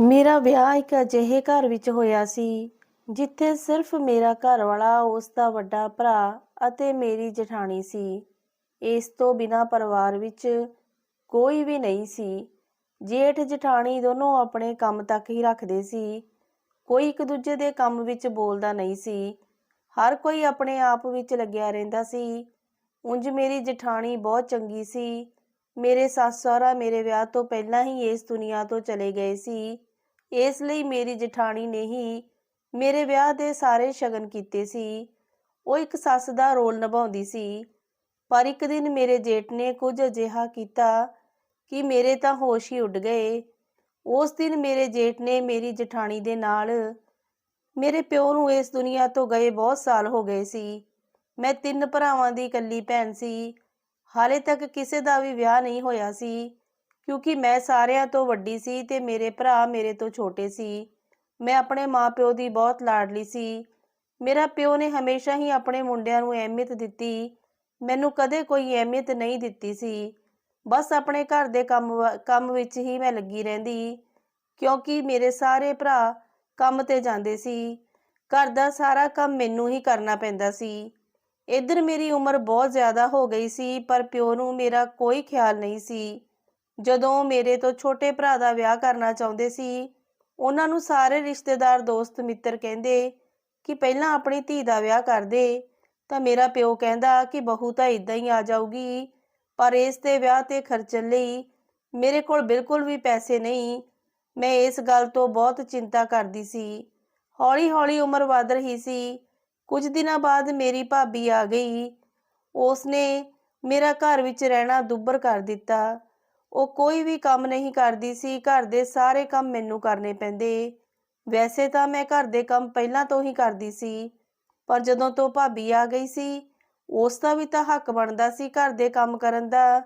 ਮੇਰਾ ਵਿਆਹ ਇੱਕ ਅਜਿਹੇ ਘਰ ਵਿੱਚ ਹੋਇਆ ਸੀ, ਜਿੱਥੇ ਸਿਰਫ ਮੇਰਾ ਘਰ ਵਾਲਾ ਉਸ ਦਾ ਵੱਡਾ ਭਰਾ ਅਤੇ ਮੇਰੀ ਜਠਾਣੀ ਸੀ। ਇਸ ਤੋਂ ਬਿਨਾਂ ਪਰਿਵਾਰ ਵਿੱਚ ਕੋਈ ਵੀ ਨਹੀਂ ਸੀ। ਜੇਠ ਜਠਾਣੀ ਦੋਨੋਂ ਆਪਣੇ ਕੰਮ ਤੱਕ ਹੀ ਰੱਖਦੇ ਸੀ। ਕੋਈ ਇੱਕ ਦੂਜੇ ਦੇ ਕੰਮ ਵਿੱਚ ਬੋਲਦਾ ਨਹੀਂ ਸੀ। ਹਰ ਕੋਈ ਆਪਣੇ ਆਪ ਵਿੱਚ ਲੱਗਿਆ ਰਹਿੰਦਾ ਸੀ। ਉਂਝ ਮੇਰੀ ਜਠਾਣੀ ਬਹੁਤ ਚੰਗੀ ਸੀ। ਮੇਰੇ ਸੱਸ ਸਹੁਰਾ ਮੇਰੇ ਵਿਆਹ ਤੋਂ ਪਹਿਲਾਂ ਹੀ ਇਸ ਦੁਨੀਆ ਤੋਂ ਚਲੇ ਗਏ ਸੀ। ਇਸ ਲਈ ਮੇਰੀ ਜਠਾਣੀ ਨੇ ਹੀ ਮੇਰੇ ਵਿਆਹ ਦੇ ਸਾਰੇ ਸ਼ਗਨ ਕੀਤੇ ਸੀ। ਉਹ ਇੱਕ ਸੱਸ ਦਾ ਰੋਲ ਨਿਭਾਉਂਦੀ ਸੀ, ਪਰ ਇੱਕ ਦਿਨ ਮੇਰੇ ਜੇਠ ਨੇ ਕੁਝ ਅਜਿਹਾ ਕੀਤਾ ਕਿ ਮੇਰੇ ਤਾਂ ਹੋਸ਼ ਹੀ ਉੱਡ ਗਏ। ਉਸ ਦਿਨ ਮੇਰੇ ਜੇਠ ਨੇ ਮੇਰੀ ਜਠਾਣੀ ਦੇ ਨਾਲ ਮੇਰੇ ਪਿਓ ਨੂੰ ਇਸ ਦੁਨੀਆ ਤੋਂ ਗਏ ਬਹੁਤ ਸਾਲ ਹੋ ਗਏ ਸੀ। ਮੈਂ ਤਿੰਨ ਭਰਾਵਾਂ ਦੀ ਇਕੱਲੀ ਭੈਣ ਸੀ। ਹਾਲੇ ਤੱਕ ਕਿਸੇ ਦਾ ਵੀ ਵਿਆਹ ਨਹੀਂ ਹੋਇਆ ਸੀ। ਕਿਉਂਕਿ ਮੈਂ ਸਾਰਿਆਂ ਤੋਂ ਵੱਡੀ ਸੀ ਤੇ ਮੇਰੇ ਭਰਾ ਮੇਰੇ ਤੋਂ ਛੋਟੇ ਸੀ। ਮੈਂ ਆਪਣੇ ਮਾਪਿਓ ਦੀ ਬਹੁਤ ਲਾਡਲੀ ਸੀ। ਮੇਰਾ ਪਿਓ ਨੇ ਹਮੇਸ਼ਾ ਹੀ ਆਪਣੇ ਮੁੰਡਿਆਂ ਨੂੰ ਅਹਿਮੀਅਤ ਦਿੱਤੀ। ਮੈਨੂੰ ਕਦੇ ਕੋਈ ਅਹਿਮੀਅਤ ਨਹੀਂ ਦਿੱਤੀ ਸੀ। ਬਸ ਆਪਣੇ ਘਰ ਦੇ ਕੰਮ ਵ- ਕੰਮ ਵਿੱਚ ਹੀ ਮੈਂ ਲੱਗੀ ਰਹਿੰਦੀ। ਕਿਉਂਕਿ ਮੇਰੇ ਸਾਰੇ ਭਰਾ ਕੰਮ ਤੇ ਜਾਂਦੇ ਸੀ। ਘਰ ਦਾ ਸਾਰਾ ਕੰਮ ਮੈਨੂੰ ਹੀ ਕਰਨਾ ਪੈਂਦਾ ਸੀ। ਇੱਧਰ ਮੇਰੀ ਉਮਰ ਬਹੁਤ ਜ਼ਿਆਦਾ ਹੋ ਗਈ ਸੀ, ਪਰ ਪਿਓ ਨੂੰ ਮੇਰਾ ਕੋਈ ਖਿਆਲ ਨਹੀਂ ਸੀ। ਜਦੋਂ ਮੇਰੇ ਤੋਂ ਛੋਟੇ ਭਰਾ ਦਾ ਵਿਆਹ ਕਰਨਾ ਚਾਹੁੰਦੇ ਸੀ, ਉਹਨਾਂ ਨੂੰ ਸਾਰੇ ਰਿਸ਼ਤੇਦਾਰ ਦੋਸਤ ਮਿੱਤਰ ਕਹਿੰਦੇ ਕਿ ਪਹਿਲਾਂ ਆਪਣੀ ਧੀ ਦਾ ਵਿਆਹ ਕਰ ਦੇ। ਤਾਂ ਮੇਰਾ ਪਿਓ ਕਹਿੰਦਾ ਕਿ ਬਹੂ ਤਾਂ ਇਦਾਂ ਹੀ ਆ ਜਾਊਗੀ, ਪਰ ਇਸ ਦੇ ਵਿਆਹ ਤੇ ਖਰਚਣ ਲਈ ਮੇਰੇ ਕੋਲ ਬਿਲਕੁਲ ਵੀ ਪੈਸੇ ਨਹੀਂ। ਮੈਂ ਇਸ ਗੱਲ ਤੋਂ ਬਹੁਤ ਚਿੰਤਾ ਕਰਦੀ ਸੀ। ਹੌਲੀ-ਹੌਲੀ ਉਮਰ ਵਧ ਰਹੀ ਸੀ। ਕੁਝ ਦਿਨਾਂ ਬਾਅਦ ਮੇਰੀ ਭਾਬੀ ਆ ਗਈ। ਉਸਨੇ ਮੇਰਾ ਘਰ ਵਿੱਚ ਰਹਿਣਾ ਦੁੱਬਰ ਕਰ ਦਿੱਤਾ। ਉਹ ਕੋਈ ਵੀ ਕੰਮ ਨਹੀਂ ਕਰਦੀ ਸੀ, ਘਰ ਦੇ ਸਾਰੇ ਕੰਮ ਮੈਨੂੰ ਕਰਨੇ ਪੈਂਦੇ। ਵੈਸੇ ਤਾਂ ਮੈਂ ਘਰ ਦੇ ਕੰਮ ਪਹਿਲਾਂ ਤੋਂ ਹੀ ਕਰਦੀ ਸੀ, ਪਰ ਜਦੋਂ ਤੋਂ ਭਾਬੀ ਆ ਗਈ ਸੀ, ਉਸ ਦਾ ਵੀ ਤਾਂ ਹੱਕ ਬਣਦਾ ਸੀ ਘਰ ਦੇ ਕੰਮ ਕਰਨ ਦਾ,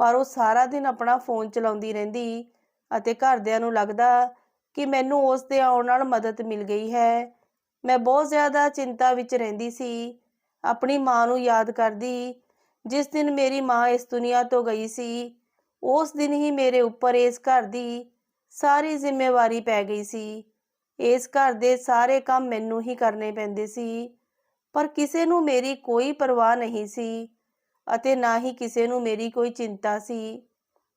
ਪਰ ਉਹ ਸਾਰਾ ਦਿਨ ਆਪਣਾ ਫੋਨ ਚਲਾਉਂਦੀ ਰਹਿੰਦੀ ਅਤੇ ਘਰਦਿਆਂ ਨੂੰ ਲੱਗਦਾ ਕਿ ਮੈਨੂੰ ਉਸ ਦੇ ਆਉਣ ਨਾਲ ਮਦਦ ਮਿਲ ਗਈ ਹੈ। ਮੈਂ ਬਹੁਤ ਜ਼ਿਆਦਾ ਚਿੰਤਾ ਵਿੱਚ ਰਹਿੰਦੀ ਸੀ, ਆਪਣੀ ਮਾਂ ਨੂੰ ਯਾਦ ਕਰਦੀ, ਜਿਸ ਦਿਨ ਮੇਰੀ ਮਾਂ ਇਸ ਦੁਨੀਆ ਤੋਂ ਗਈ ਸੀ ਉਸ ਦਿਨ ਹੀ ਮੇਰੇ ਉੱਪਰ ਇਸ ਘਰ ਦੀ ਸਾਰੀ ਜ਼ਿੰਮੇਵਾਰੀ ਪੈ ਗਈ ਸੀ। ਇਸ ਘਰ ਦੇ ਸਾਰੇ ਕੰਮ ਮੈਨੂੰ ਹੀ ਕਰਨੇ ਪੈਂਦੇ ਸੀ, ਪਰ ਕਿਸੇ ਨੂੰ ਮੇਰੀ ਕੋਈ ਪਰਵਾਹ ਨਹੀਂ ਸੀ ਅਤੇ ਨਾ ਹੀ ਕਿਸੇ ਨੂੰ ਮੇਰੀ ਕੋਈ ਚਿੰਤਾ ਸੀ।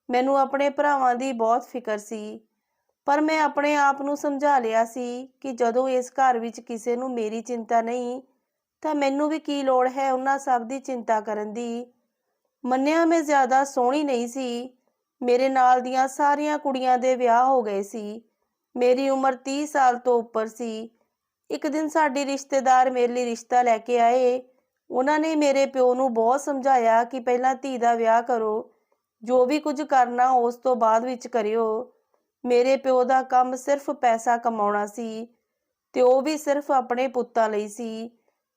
ਮੈਨੂੰ ਆਪਣੇ ਭਰਾਵਾਂ ਦੀ ਬਹੁਤ ਫਿਕਰ ਸੀ, ਪਰ ਮੈਂ ਆਪਣੇ ਆਪ ਨੂੰ ਸਮਝਾ ਲਿਆ ਸੀ ਕਿ ਜਦੋਂ ਇਸ ਘਰ ਵਿੱਚ ਕਿਸੇ ਨੂੰ ਮੇਰੀ ਚਿੰਤਾ ਨਹੀਂ, ਤਾਂ ਮੈਨੂੰ ਵੀ ਕੀ ਲੋੜ ਹੈ ਉਹਨਾਂ ਸਭ ਦੀ ਚਿੰਤਾ ਕਰਨ ਦੀ। ਮੰਨਿਆ ਮੈਂ ਜ਼ਿਆਦਾ ਸੋਹਣੀ ਨਹੀਂ ਸੀ। ਮੇਰੇ ਨਾਲ ਦੀਆਂ ਸਾਰੀਆਂ ਕੁੜੀਆਂ ਦੇ ਵਿਆਹ ਹੋ ਗਏ ਸੀ। ਮੇਰੀ ਉਮਰ 30 ਸਾਲ ਤੋਂ ਉੱਪਰ ਸੀ। ਇੱਕ ਦਿਨ ਸਾਡੇ ਰਿਸ਼ਤੇਦਾਰ ਮੇਰੇ ਲਈ ਰਿਸ਼ਤਾ ਲੈ ਕੇ ਆਏ। ਉਹਨਾਂ ਨੇ ਮੇਰੇ ਪਿਓ ਨੂੰ ਬਹੁਤ ਸਮਝਾਇਆ ਕਿ ਪਹਿਲਾਂ ਧੀ ਦਾ ਵਿਆਹ ਕਰੋ। ਜੋ ਵੀ ਕੁਝ ਕਰਨਾ ਉਸ ਤੋਂ ਬਾਅਦ ਵਿੱਚ ਕਰਿਓ। ਮੇਰੇ ਪਿਓ ਦਾ ਕੰਮ ਸਿਰਫ ਪੈਸਾ ਕਮਾਉਣਾ ਸੀ ਤੇ ਉਹ ਵੀ ਸਿਰਫ ਆਪਣੇ ਪੁੱਤਾਂ ਲਈ ਸੀ।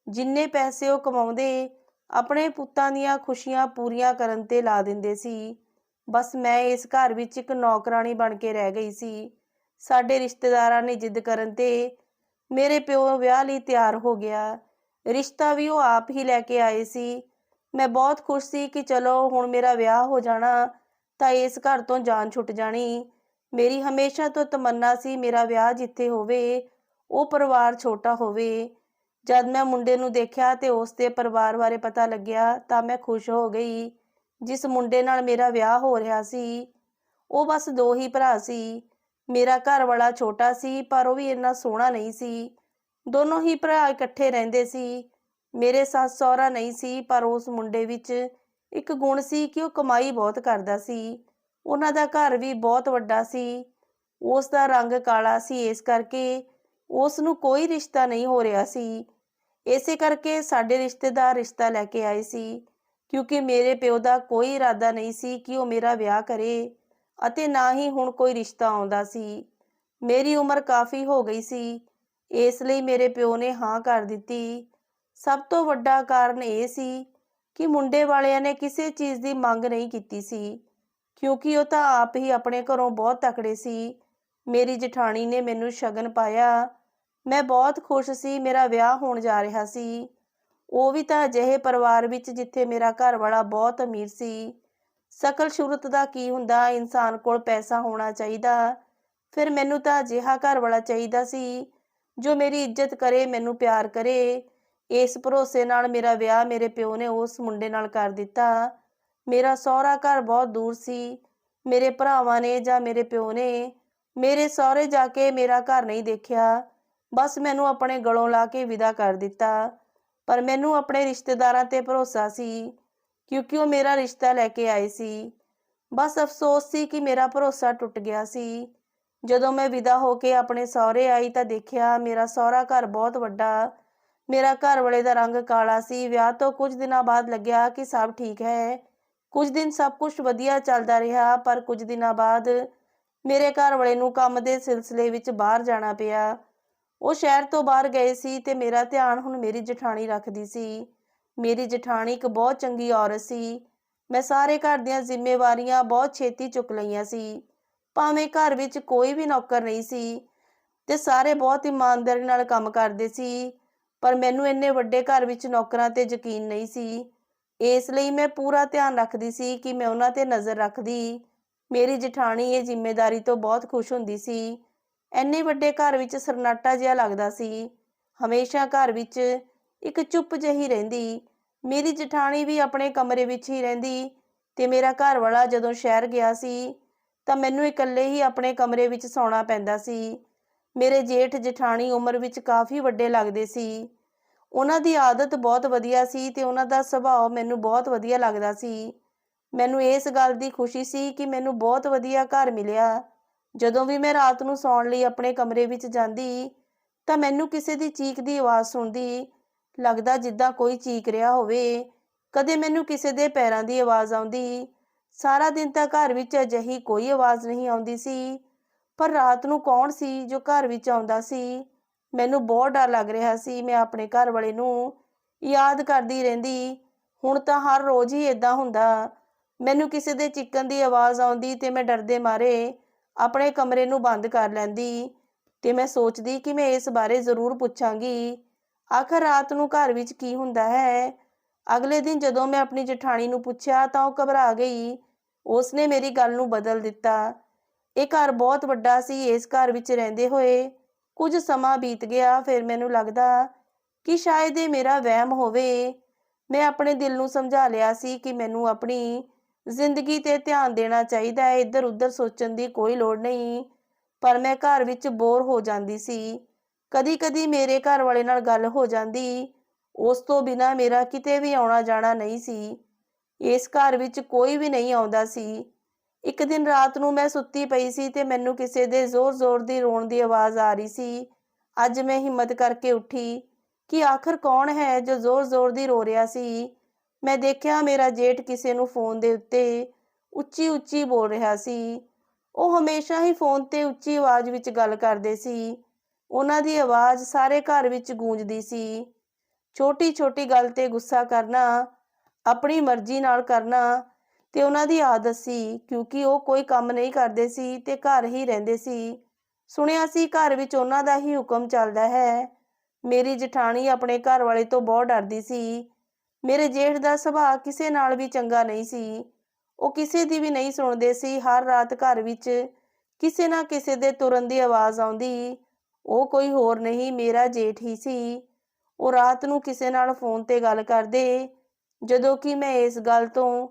ਜਿੰਨੇ ਪੈਸੇ ਉਹ ਕਮਾਉਂਦੇ ਆਪਣੇ ਪੁੱਤਾਂ ਦੀਆਂ ਖੁਸ਼ੀਆਂ ਪੂਰੀਆਂ ਕਰਨ ਤੇ ਲਾ ਦਿੰਦੇ ਸੀ। ਬਸ ਮੈਂ ਇਸ ਘਰ ਵਿੱਚ ਇੱਕ ਨੌਕਰਾਨੀ ਬਣ ਕੇ ਰਹਿ ਗਈ ਸੀ। ਸਾਡੇ ਰਿਸ਼ਤੇਦਾਰਾਂ ਨੇ ਜਿੱਦ ਕਰਨ ਤੇ ਮੇਰੇ ਪਿਓ ਵਿਆਹ ਲਈ ਤਿਆਰ ਹੋ ਗਿਆ। ਰਿਸ਼ਤਾ ਵੀ ਉਹ ਆਪ ਹੀ ਲੈ ਕੇ ਆਏ ਸੀ। ਮੈਂ ਬਹੁਤ ਖੁਸ਼ ਸੀ ਕਿ ਚਲੋ ਹੁਣ ਮੇਰਾ ਵਿਆਹ ਹੋ ਜਾਣਾ, ਤਾਂ ਇਸ ਘਰ ਤੋਂ ਜਾਨ ਛੁੱਟ ਜਾਣੀ। ਮੇਰੀ ਹਮੇਸ਼ਾ ਤੋਂ ਤਮੰਨਾ ਸੀ ਮੇਰਾ ਵਿਆਹ ਜਿੱਥੇ ਹੋਵੇ, ਉਹ ਪਰਿਵਾਰ ਛੋਟਾ ਹੋਵੇ। ਜਦ ਮੈਂ ਮੁੰਡੇ ਨੂੰ ਦੇਖਿਆ ਤੇ ਉਸ ਦੇ ਪਰਿਵਾਰ ਬਾਰੇ ਪਤਾ ਲੱਗਿਆ ਤਾਂ ਮੈਂ ਖੁਸ਼ ਹੋ ਗਈ। ਜਿਸ ਮੁੰਡੇ ਨਾਲ ਮੇਰਾ ਵਿਆਹ ਹੋ ਰਿਹਾ ਸੀ, ਉਹ ਬਸ ਦੋ ਹੀ ਭਰਾ ਸੀ। ਮੇਰਾ ਘਰ ਵਾਲਾ ਛੋਟਾ ਸੀ, ਪਰ ਉਹ ਵੀ ਇੰਨਾ ਸੋਹਣਾ ਨਹੀਂ ਸੀ। ਦੋਨੋਂ ਹੀ ਭਰਾ ਇਕੱਠੇ ਰਹਿੰਦੇ ਸੀ। ਮੇਰੇ ਸੱਸ ਸਹੁਰਾ ਨਹੀਂ ਸੀ, ਪਰ ਉਸ ਮੁੰਡੇ ਵਿੱਚ ਇੱਕ ਗੁਣ ਸੀ ਕਿ ਉਹ ਕਮਾਈ ਬਹੁਤ ਕਰਦਾ ਸੀ। ਉਹਨਾਂ ਦਾ ਘਰ ਵੀ ਬਹੁਤ ਵੱਡਾ ਸੀ। ਉਸ ਦਾ ਰੰਗ ਕਾਲਾ ਸੀ, ਇਸ ਕਰਕੇ ਉਸ ਨੂੰ ਕੋਈ ਰਿਸ਼ਤਾ ਨਹੀਂ ਹੋ ਰਿਹਾ ਸੀ। ਇਸੇ ਕਰਕੇ ਸਾਡੇ ਰਿਸ਼ਤੇਦਾਰ ਰਿਸ਼ਤਾ ਲੈ ਕੇ ਆਏ ਸੀ, ਕਿਉਂਕਿ ਮੇਰੇ ਪਿਓ ਦਾ ਕੋਈ ਇਰਾਦਾ ਨਹੀਂ ਸੀ ਕਿ ਉਹ ਮੇਰਾ ਵਿਆਹ ਕਰੇ ਅਤੇ ਨਾ ਹੀ ਹੁਣ ਕੋਈ ਰਿਸ਼ਤਾ ਆਉਂਦਾ ਸੀ। ਮੇਰੀ ਉਮਰ ਕਾਫੀ ਹੋ ਗਈ ਸੀ, ਇਸ ਲਈ ਮੇਰੇ ਪਿਓ ਨੇ ਹਾਂ ਕਰ ਦਿੱਤੀ। ਸਭ ਤੋਂ ਵੱਡਾ ਕਾਰਨ ਇਹ ਸੀ ਕਿ ਮੁੰਡੇ ਵਾਲਿਆਂ ਨੇ ਕਿਸੇ ਚੀਜ਼ ਦੀ ਮੰਗ ਨਹੀਂ ਕੀਤੀ ਸੀ, ਕਿਉਂਕਿ ਉਹ ਤਾਂ ਆਪ ਹੀ ਆਪਣੇ ਘਰੋਂ ਬਹੁਤ ਤਕੜੇ ਸੀ। ਮੇਰੀ ਜਠਾਣੀ ਨੇ ਮੈਨੂੰ ਸ਼ਗਨ ਪਾਇਆ ਮੈਂ ਬਹੁਤ ਖੁਸ਼ ਸੀ, ਮੇਰਾ ਵਿਆਹ ਹੋਣ ਜਾ ਰਿਹਾ ਸੀ। ਉਹ ਵੀ ਤਾਂ ਅਜਿਹੇ ਪਰਿਵਾਰ ਵਿੱਚ ਜਿੱਥੇ ਮੇਰਾ ਘਰ ਵਾਲਾ ਬਹੁਤ ਅਮੀਰ ਸੀ। ਸਕਲ ਸ਼ੁਰਤ ਦਾ ਕੀ ਹੁੰਦਾ, ਇਨਸਾਨ ਕੋਲ ਪੈਸਾ ਹੋਣਾ ਚਾਹੀਦਾ। ਫਿਰ ਮੈਨੂੰ ਤਾਂ ਅਜਿਹਾ ਘਰ ਵਾਲਾ ਚਾਹੀਦਾ ਸੀ, ਜੋ ਮੇਰੀ ਇੱਜ਼ਤ ਕਰੇ, ਮੈਨੂੰ ਪਿਆਰ ਕਰੇ। ਇਸ ਭਰੋਸੇ ਨਾਲ ਮੇਰਾ ਵਿਆਹ ਮੇਰੇ ਪਿਓ ਨੇ ਉਸ ਮੁੰਡੇ ਨਾਲ ਕਰ ਦਿੱਤਾ। ਮੇਰਾ ਸਹੁਰਾ ਘਰ ਬਹੁਤ ਦੂਰ ਸੀ। ਮੇਰੇ ਭਰਾਵਾਂ ਨੇ ਜਾਂ ਮੇਰੇ ਪਿਓ ਨੇ ਮੇਰੇ ਸਹੁਰੇ ਜਾ ਕੇ ਮੇਰਾ ਘਰ ਨਹੀਂ ਦੇਖਿਆ। ਬਸ ਮੈਨੂੰ ਆਪਣੇ ਗਲੋਂ ਲਾ ਕੇ ਵਿਦਾ ਕਰ ਦਿੱਤਾ। ਪਰ ਮੈਨੂੰ ਆਪਣੇ ਰਿਸ਼ਤੇਦਾਰਾਂ ਤੇ ਭਰੋਸਾ ਸੀ, ਕਿਉਂਕਿ ਉਹ ਮੇਰਾ ਰਿਸ਼ਤਾ ਲੈ ਕੇ ਆਏ ਸੀ। ਬਸ ਅਫਸੋਸ ਸੀ ਕਿ ਮੇਰਾ ਭਰੋਸਾ ਟੁੱਟ ਗਿਆ ਸੀ। ਜਦੋਂ ਮੈਂ ਵਿਦਾ ਹੋ ਕੇ ਆਪਣੇ ਸਹੁਰੇ ਆਈ ਤਾਂ ਦੇਖਿਆ ਮੇਰਾ ਸਹੁਰਾ ਘਰ ਬਹੁਤ ਵੱਡਾ, ਮੇਰਾ ਘਰ ਵਾਲੇ ਦਾ ਰੰਗ ਕਾਲਾ ਸੀ। ਵਿਆਹ ਤੋਂ ਕੁਝ ਦਿਨਾਂ ਬਾਅਦ ਲੱਗਿਆ ਕਿ ਸਭ ਠੀਕ ਹੈ। ਕੁਝ ਦਿਨ ਸਭ ਕੁਝ ਵਧੀਆ ਚੱਲਦਾ ਰਿਹਾ, ਪਰ ਕੁਝ ਦਿਨਾਂ ਬਾਅਦ ਮੇਰੇ ਘਰ ਵਾਲੇ ਨੂੰ ਕੰਮ ਦੇ ਸਿਲਸਿਲੇ ਵਿੱਚ ਬਾਹਰ ਜਾਣਾ ਪਿਆ। ਉਹ ਸ਼ਹਿਰ ਤੋਂ ਬਾਹਰ ਗਏ ਸੀ ਤੇ ਮੇਰਾ ਧਿਆਨ ਹੁਣ ਮੇਰੀ ਜਠਾਣੀ ਰੱਖਦੀ ਸੀ। ਮੇਰੀ ਜਠਾਣੀ ਇੱਕ ਬਹੁਤ ਚੰਗੀ ਔਰਤ ਸੀ। ਮੈਂ ਸਾਰੇ ਘਰ ਦੀਆਂ ਜ਼ਿੰਮੇਵਾਰੀਆਂ ਬਹੁਤ ਛੇਤੀ ਚੁੱਕ ਲਈਆਂ ਸੀ। ਭਾਵੇਂ ਘਰ ਵਿੱਚ ਕੋਈ ਵੀ ਨੌਕਰ ਨਹੀਂ ਸੀ ਤੇ ਸਾਰੇ ਬਹੁਤ ਇਮਾਨਦਾਰੀ ਨਾਲ ਕੰਮ ਕਰਦੇ ਸੀ, ਪਰ ਮੈਨੂੰ ਇੰਨੇ ਵੱਡੇ ਘਰ ਵਿੱਚ ਨੌਕਰਾਂ ਤੇ ਯਕੀਨ ਨਹੀਂ ਸੀ। ਇਸ ਲਈ ਮੈਂ ਪੂਰਾ ਧਿਆਨ ਰੱਖਦੀ ਸੀ ਕਿ ਮੈਂ ਉਹਨਾਂ ਤੇ ਨਜ਼ਰ ਰੱਖਦੀ। ਮੇਰੀ ਜਠਾਣੀ ਇਹ ਜ਼ਿੰਮੇਵਾਰੀ ਤੋਂ ਬਹੁਤ ਖੁਸ਼ ਹੁੰਦੀ ਸੀ। ਐਨੇ ਵੱਡੇ ਘਰ ਵਿੱਚ ਸਰਨਾਟਾ ਜਿਹਾ ਲੱਗਦਾ ਸੀ। ਹਮੇਸ਼ਾ ਘਰ ਵਿੱਚ ਇੱਕ ਚੁੱਪ ਜਿਹੀ ਰਹਿੰਦੀ। ਮੇਰੀ ਜਠਾਣੀ ਵੀ ਆਪਣੇ ਕਮਰੇ ਵਿੱਚ ਹੀ ਰਹਿੰਦੀ ਤੇ ਮੇਰਾ ਘਰ ਵਾਲਾ ਜਦੋਂ ਸ਼ਹਿਰ ਗਿਆ ਸੀ, ਤਾਂ ਮੈਨੂੰ ਇਕੱਲੇ ਹੀ ਆਪਣੇ ਕਮਰੇ ਵਿੱਚ ਸੌਣਾ ਪੈਂਦਾ ਸੀ। ਮੇਰੇ ਜੇਠ ਜਠਾਣੀ ਉਮਰ ਵਿੱਚ ਕਾਫੀ ਵੱਡੇ ਲੱਗਦੇ ਸੀ। ਉਹਨਾਂ ਦੀ ਆਦਤ ਬਹੁਤ ਵਧੀਆ ਸੀ ਤੇ ਉਹਨਾਂ ਦਾ ਸੁਭਾਅ ਮੈਨੂੰ ਬਹੁਤ ਵਧੀਆ ਲੱਗਦਾ ਸੀ। ਮੈਨੂੰ ਇਸ ਗੱਲ ਦੀ ਖੁਸ਼ੀ ਸੀ ਕਿ ਮੈਨੂੰ ਬਹੁਤ ਵਧੀਆ ਘਰ ਮਿਲਿਆ। ਜਦੋਂ ਵੀ ਮੈਂ ਰਾਤ ਨੂੰ ਸੌਣ ਲਈ ਆਪਣੇ ਕਮਰੇ ਵਿੱਚ ਜਾਂਦੀ, ਤਾਂ ਮੈਨੂੰ ਕਿਸੇ ਦੀ ਚੀਕ ਦੀ ਆਵਾਜ਼ ਸੁਣਦੀ ਲੱਗਦਾ ਜਿੱਦਾਂ ਕੋਈ ਚੀਕ ਰਿਹਾ ਹੋਵੇ। ਕਦੇ ਮੈਨੂੰ ਕਿਸੇ ਦੇ ਪੈਰਾਂ ਦੀ ਆਵਾਜ਼ ਆਉਂਦੀ। ਸਾਰਾ ਦਿਨ ਤਾਂ ਘਰ ਵਿੱਚ ਅਜਿਹੀ ਕੋਈ ਆਵਾਜ਼ ਨਹੀਂ ਆਉਂਦੀ ਸੀ। ਪਰ ਰਾਤ ਨੂੰ ਕੌਣ ਸੀ ਜੋ ਘਰ ਵਿੱਚ ਆਉਂਦਾ ਸੀ? ਮੈਨੂੰ ਬਹੁਤ ਡਰ ਲੱਗ ਰਿਹਾ ਸੀ। ਮੈਂ ਆਪਣੇ ਘਰ ਵਾਲੇ ਨੂੰ ਯਾਦ ਕਰਦੀ ਰਹਿੰਦੀ। ਹੁਣ ਤਾਂ ਹਰ ਰੋਜ਼ ਹੀ ਇਦਾਂ ਹੁੰਦਾ। ਮੈਨੂੰ ਕਿਸੇ ਦੇ ਚੀਕਣ ਦੀ ਆਵਾਜ਼ ਆਉਂਦੀ ਤੇ ਮੈਂ ਡਰਦੇ ਮਾਰੇ। ਆਪਣੇ ਕਮਰੇ ਨੂੰ ਬੰਦ ਕਰ ਲੈਂਦੀ ਤੇ ਮੈਂ ਸੋਚਦੀ ਕਿ ਮੈਂ ਇਸ ਬਾਰੇ ਜ਼ਰੂਰ ਪੁੱਛਾਂਗੀ। ਆਖਰ ਰਾਤ ਨੂੰ ਘਰ ਵਿੱਚ ਕੀ ਹੁੰਦਾ ਹੈ? ਅਗਲੇ ਦਿਨ ਜਦੋਂ ਮੈਂ ਆਪਣੀ ਜਠਾਣੀ ਨੂੰ ਪੁੱਛਿਆ ਤਾਂ ਉਹ ਘਬਰਾ ਗਈ। ਉਸਨੇ ਮੇਰੀ ਗੱਲ ਨੂੰ ਬਦਲ ਦਿੱਤਾ। ਇਹ ਘਰ ਬਹੁਤ ਵੱਡਾ ਸੀ, ਇਸ ਘਰ ਵਿੱਚ ਰਹਿੰਦੇ ਹੋਏ ਕੁਝ ਸਮਾਂ ਬੀਤ ਗਿਆ। ਫਿਰ ਮੈਨੂੰ ਲੱਗਦਾ ਕਿ ਸ਼ਾਇਦ ਇਹ ਮੇਰਾ ਵਹਿਮ ਹੋਵੇ। ਮੈਂ ਆਪਣੇ ਦਿਲ ਨੂੰ ਸਮਝਾ ਲਿਆ ਸੀ ਕਿ ਮੈਨੂੰ ਆਪਣੀ ਜ਼ਿੰਦਗੀ ਤੇ ਧਿਆਨ ਦੇਣਾ ਚਾਹੀਦਾ ਹੈ ਇੱਧਰ ਉੱਧਰ ਸੋਚਣ ਦੀ ਕੋਈ ਲੋੜ ਨਹੀਂ। ਪਰ ਮੈਂ ਘਰ ਵਿੱਚ ਬੋਰ ਹੋ ਜਾਂਦੀ ਸੀ। ਕਦੀ-ਕਦੀ ਮੇਰੇ ਘਰ ਵਾਲੇ ਨਾਲ ਗੱਲ ਹੋ ਜਾਂਦੀ। ਉਸ ਤੋਂ ਬਿਨਾ ਮੇਰਾ ਕਿਤੇ ਵੀ ਆਉਣਾ ਜਾਣਾ ਨਹੀਂ ਸੀ। ਇਸ ਘਰ ਵਿੱਚ ਕੋਈ ਵੀ ਨਹੀਂ ਆਉਂਦਾ ਸੀ। ਇੱਕ ਦਿਨ ਰਾਤ ਨੂੰ ਮੈਂ ਸੁੱਤੀ ਪਈ ਸੀ ਤੇ ਮੈਨੂੰ ਕਿਸੇ ਦੇ ਜ਼ੋਰ-ਜ਼ੋਰ ਦੀ ਰੋਣ ਦੀ ਆਵਾਜ਼ ਆ ਰਹੀ ਸੀ। ਅੱਜ ਮੈਂ ਹਿੰਮਤ ਕਰਕੇ ਉੱਠੀ ਕਿ ਆਖਰ ਕੌਣ ਹੈ ਜੋ ਜ਼ੋਰ-ਜ਼ੋਰ ਦੀ ਰੋ ਰਿਹਾ ਸੀ? ਮੈਂ ਦੇਖਿਆ ਮੇਰਾ ਜੇਠ ਕਿਸੇ ਨੂੰ ਫੋਨ ਦੇ ਉੱਤੇ ਉੱਚੀ-ਉੱਚੀ ਬੋਲ ਰਿਹਾ ਸੀ। ਉਹ ਹਮੇਸ਼ਾ ਹੀ ਫੋਨ ਤੇ ਉੱਚੀ ਆਵਾਜ਼ ਵਿੱਚ ਗੱਲ ਕਰਦੇ ਸੀ। ਉਹਨਾਂ ਦੀ ਆਵਾਜ਼ ਸਾਰੇ ਘਰ ਵਿੱਚ ਗੂੰਜਦੀ ਸੀ। ਛੋਟੀ-ਛੋਟੀ ਗੱਲ ਤੇ ਗੁੱਸਾ ਕਰਨਾ, ਆਪਣੀ ਮਰਜ਼ੀ ਨਾਲ ਕਰਨਾ ਤੇ ਉਹਨਾਂ ਦੀ ਆਦਤ ਸੀ, ਕਿਉਂਕਿ ਉਹ ਕੋਈ ਕੰਮ ਨਹੀਂ ਕਰਦੇ ਸੀ ਤੇ ਘਰ ਹੀ ਰਹਿੰਦੇ ਸੀ। ਸੁਣਿਆ ਸੀ ਘਰ ਵਿੱਚ ਉਹਨਾਂ ਦਾ ਹੀ ਹੁਕਮ ਚੱਲਦਾ ਹੈ। ਮੇਰੀ ਜਠਾਣੀ ਆਪਣੇ ਘਰ ਵਾਲੇ ਤੋਂ ਬਹੁਤ ਡਰਦੀ ਸੀ। ਮੇਰੇ ਜੇਠ ਦਾ ਸੁਭਾਅ ਕਿਸੇ ਨਾਲ ਵੀ ਚੰਗਾ ਨਹੀਂ ਸੀ। ਉਹ ਕਿਸੇ ਦੀ ਵੀ ਨਹੀਂ ਸੁਣਦੇ ਸੀ। ਹਰ ਰਾਤ ਘਰ ਵਿੱਚ ਕਿਸੇ ਨਾ ਕਿਸੇ ਦੇ ਤੁਰਨ ਦੀ ਆਵਾਜ਼ ਆਉਂਦੀ। ਉਹ ਕੋਈ ਹੋਰ ਨਹੀਂ, ਮੇਰਾ ਜੇਠ ਹੀ ਸੀ। ਉਹ ਰਾਤ ਨੂੰ ਕਿਸੇ ਨਾਲ ਫੋਨ ਤੇ ਗੱਲ ਕਰਦੇ। ਜਦੋਂ ਕਿ ਮੈਂ ਇਸ ਗੱਲ ਤੋਂ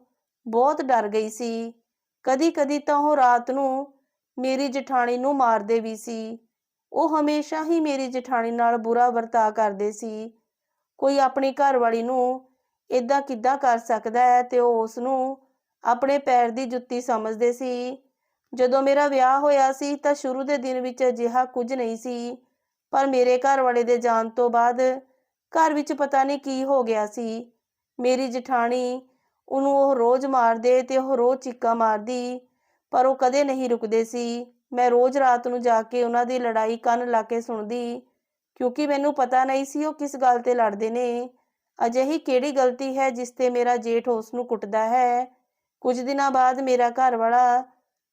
ਬਹੁਤ ਡਰ ਗਈ ਸੀ। ਕਦੀ-ਕਦੀ ਤਾਂ ਉਹ ਰਾਤ ਨੂੰ ਮੇਰੀ ਜਠਾਣੀ ਨੂੰ ਮਾਰਦੇ ਵੀ ਸੀ। ਉਹ ਹਮੇਸ਼ਾ ਹੀ ਮੇਰੀ ਜਠਾਣੀ ਨਾਲ ਬੁਰਾ ਵਰਤਾਅ ਕਰਦੇ ਸੀ। ਕੋਈ ਆਪਣੀ ਘਰਵਾਲੀ ਨੂੰ ਇਦਾਂ ਕਿੱਦਾਂ ਕਰ ਸਕਦਾ ਹੈ ਤੇ ਉਹ ਉਸ ਨੂੰ ਆਪਣੇ ਪੈਰ ਦੀ ਜੁੱਤੀ ਸਮਝਦੇ ਸੀ। ਜਦੋਂ ਮੇਰਾ ਵਿਆਹ ਹੋਇਆ ਸੀ ਤਾਂ ਸ਼ੁਰੂ ਦੇ ਦਿਨ ਵਿੱਚ ਅਜਿਹਾ ਕੁਝ ਨਹੀਂ ਸੀ, ਪਰ ਮੇਰੇ ਘਰ ਵਾਲੇ ਦੇ ਜਾਣ ਤੋਂ ਬਾਅਦ ਘਰ ਵਿੱਚ ਪਤਾ ਨਹੀਂ ਕੀ ਹੋ ਗਿਆ ਸੀ। ਮੇਰੀ ਜਠਾਣੀ ਉਹਨੂੰ ਉਹ ਰੋਜ਼ ਮਾਰਦੇ ਤੇ ਉਹ ਰੋਜ਼ ਚੀਕਾਂ ਮਾਰਦੀ, ਪਰ ਉਹ ਕਦੇ ਨਹੀਂ ਰੁਕਦੇ ਸੀ। ਮੈਂ ਰੋਜ਼ ਰਾਤ ਨੂੰ ਜਾ ਕੇ ਉਹਨਾਂ ਦੀ ਲੜਾਈ ਕੰਨ ਲਾ ਕੇ ਸੁਣਦੀ, ਕਿਉਂਕਿ ਮੈਨੂੰ ਪਤਾ ਨਹੀਂ ਸੀ ਉਹ ਕਿਸ ਗੱਲ ਤੇ ਲੜਦੇ ਨੇ। ਅਜਿਹੀ ਕਿਹੜੀ ਗਲਤੀ ਹੈ ਜਿਸ ਤੇ ਮੇਰਾ ਜੇਠ ਉਸ ਨੂੰ ਕੁੱਟਦਾ ਹੈ? ਕੁਝ ਦਿਨਾਂ ਬਾਅਦ ਮੇਰਾ ਘਰ ਵਾਲਾ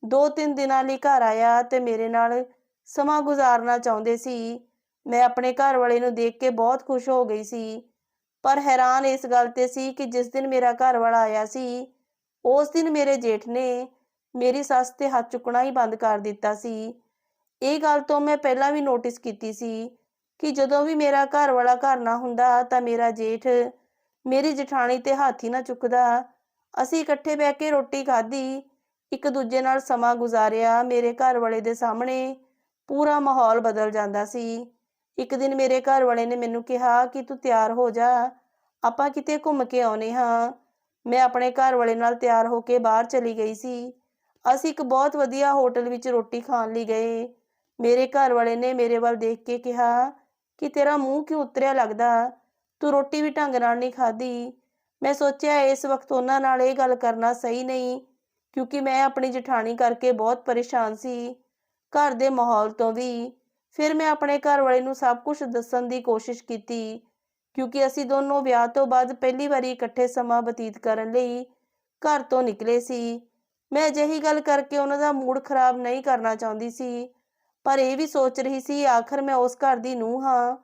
ਦੋ ਤਿੰਨ ਦਿਨਾਂ ਲਈ ਘਰ ਆਇਆ ਤੇ ਮੇਰੇ ਨਾਲ ਸਮਾਂ ਗੁਜ਼ਾਰਨਾ ਚਾਹੁੰਦੇ ਸੀ। ਮੈਂ ਆਪਣੇ ਘਰ ਵਾਲੇ ਨੂੰ ਦੇਖ ਕੇ ਬਹੁਤ ਖੁਸ਼ ਹੋ ਗਈ ਸੀ। ਪਰ ਹੈਰਾਨ ਇਸ ਗੱਲ ਤੇ ਸੀ ਕਿ ਜਿਸ ਦਿਨ ਮੇਰਾ ਘਰ ਵਾਲਾ ਆਇਆ ਸੀ, ਉਸ ਦਿਨ ਮੇਰੇ ਜੇਠ ਨੇ ਮੇਰੀ ਸੱਸ ਤੇ ਹੱਥ ਚੁੱਕਣਾ ਹੀ ਬੰਦ ਕਰ ਦਿੱਤਾ ਸੀ। ਇਹ ਗੱਲ ਤੋਂ ਮੈਂ ਪਹਿਲਾਂ ਵੀ ਨੋਟਿਸ ਕੀਤੀ ਸੀ ਕਿ ਜਦੋਂ ਵੀ ਮੇਰਾ ਘਰ ਵਾਲਾ ਘਰ ਨਾ ਹੁੰਦਾ ਤਾਂ ਮੇਰਾ ਜੇਠ ਮੇਰੀ ਜਠਾਣੀ ਤੇ ਹੱਥ ਹੀ ਨਾ ਚੁੱਕਦਾ। ਅਸੀਂ ਇਕੱਠੇ ਬਹਿ ਕੇ ਰੋਟੀ ਖਾਧੀ, ਇੱਕ ਦੂਜੇ ਨਾਲ ਸਮਾਂ ਗੁਜ਼ਾਰਿਆ, ਮੇਰੇ ਘਰ ਵਾਲੇ ਦੇ ਸਾਹਮਣੇ ਪੂਰਾ ਮਾਹੌਲ ਬਦਲ ਜਾਂਦਾ ਸੀ। ਇੱਕ ਦਿਨ ਮੇਰੇ ਘਰ ਵਾਲੇ ਨੇ ਮੈਨੂੰ ਕਿਹਾ ਕਿ ਤੂੰ ਤਿਆਰ ਹੋ ਜਾ, ਆਪਾਂ ਕਿਤੇ ਘੁੰਮ ਕੇ ਆਉਨੇ ਹਾਂ। ਮੈਂ ਆਪਣੇ ਘਰ ਵਾਲੇ ਨਾਲ ਤਿਆਰ ਹੋ ਕੇ ਬਾਹਰ ਚਲੀ ਗਈ ਸੀ। ਅਸੀਂ ਇੱਕ ਬਹੁਤ ਵਧੀਆ ਹੋਟਲ ਵਿੱਚ ਰੋਟੀ ਖਾਣ ਲਈ ਗਏ। ਮੇਰੇ ਘਰ ਵਾਲੇ ਨੇ ਮੇਰੇ ਵੱਲ ਦੇਖ ਕੇ ਕਿਹਾ ਕਿ ਤੇਰਾ ਮੂੰਹ ਕਿਉਂ ਉਤਰਿਆ ਲੱਗਦਾ? ਤੂੰ ਰੋਟੀ ਵੀ ਢੰਗ ਨਾਲ ਨਹੀਂ ਖਾਧੀ। ਮੈਂ ਸੋਚਿਆ ਇਸ ਵਕਤ ਉਹਨਾਂ ਨਾਲ ਇਹ ਗੱਲ ਕਰਨਾ ਸਹੀ ਨਹੀਂ, ਕਿਉਂਕਿ ਮੈਂ ਆਪਣੀ ਜਠਾਣੀ ਕਰਕੇ ਬਹੁਤ ਪਰੇਸ਼ਾਨ ਸੀ, ਘਰ ਦੇ ਮਾਹੌਲ ਤੋਂ ਵੀ। ਫਿਰ ਮੈਂ ਆਪਣੇ ਘਰ ਵਾਲੇ ਨੂੰ ਸਭ ਕੁਝ ਦੱਸਣ ਦੀ ਕੋਸ਼ਿਸ਼ ਕੀਤੀ, ਕਿਉਂਕਿ ਅਸੀਂ ਦੋਨੋਂ ਵਿਆਹ ਤੋਂ ਬਾਅਦ ਪਹਿਲੀ ਵਾਰੀ ਇਕੱਠੇ ਸਮਾਂ ਬਤੀਤ ਕਰਨ ਲਈ ਘਰ ਤੋਂ ਨਿਕਲੇ ਸੀ। ਮੈਂ ਅਜਿਹੀ ਗੱਲ ਕਰਕੇ ਉਹਨਾਂ ਦਾ ਮੂਡ ਖਰਾਬ ਨਹੀਂ ਕਰਨਾ ਚਾਹੁੰਦੀ ਸੀ। ਪਰ ਇਹ ਵੀ ਸੋਚ ਰਹੀ ਸੀ, ਆਖਰ ਮੈਂ ਉਸ ਘਰ ਦੀ ਨੂੰਹ ਹਾਂ।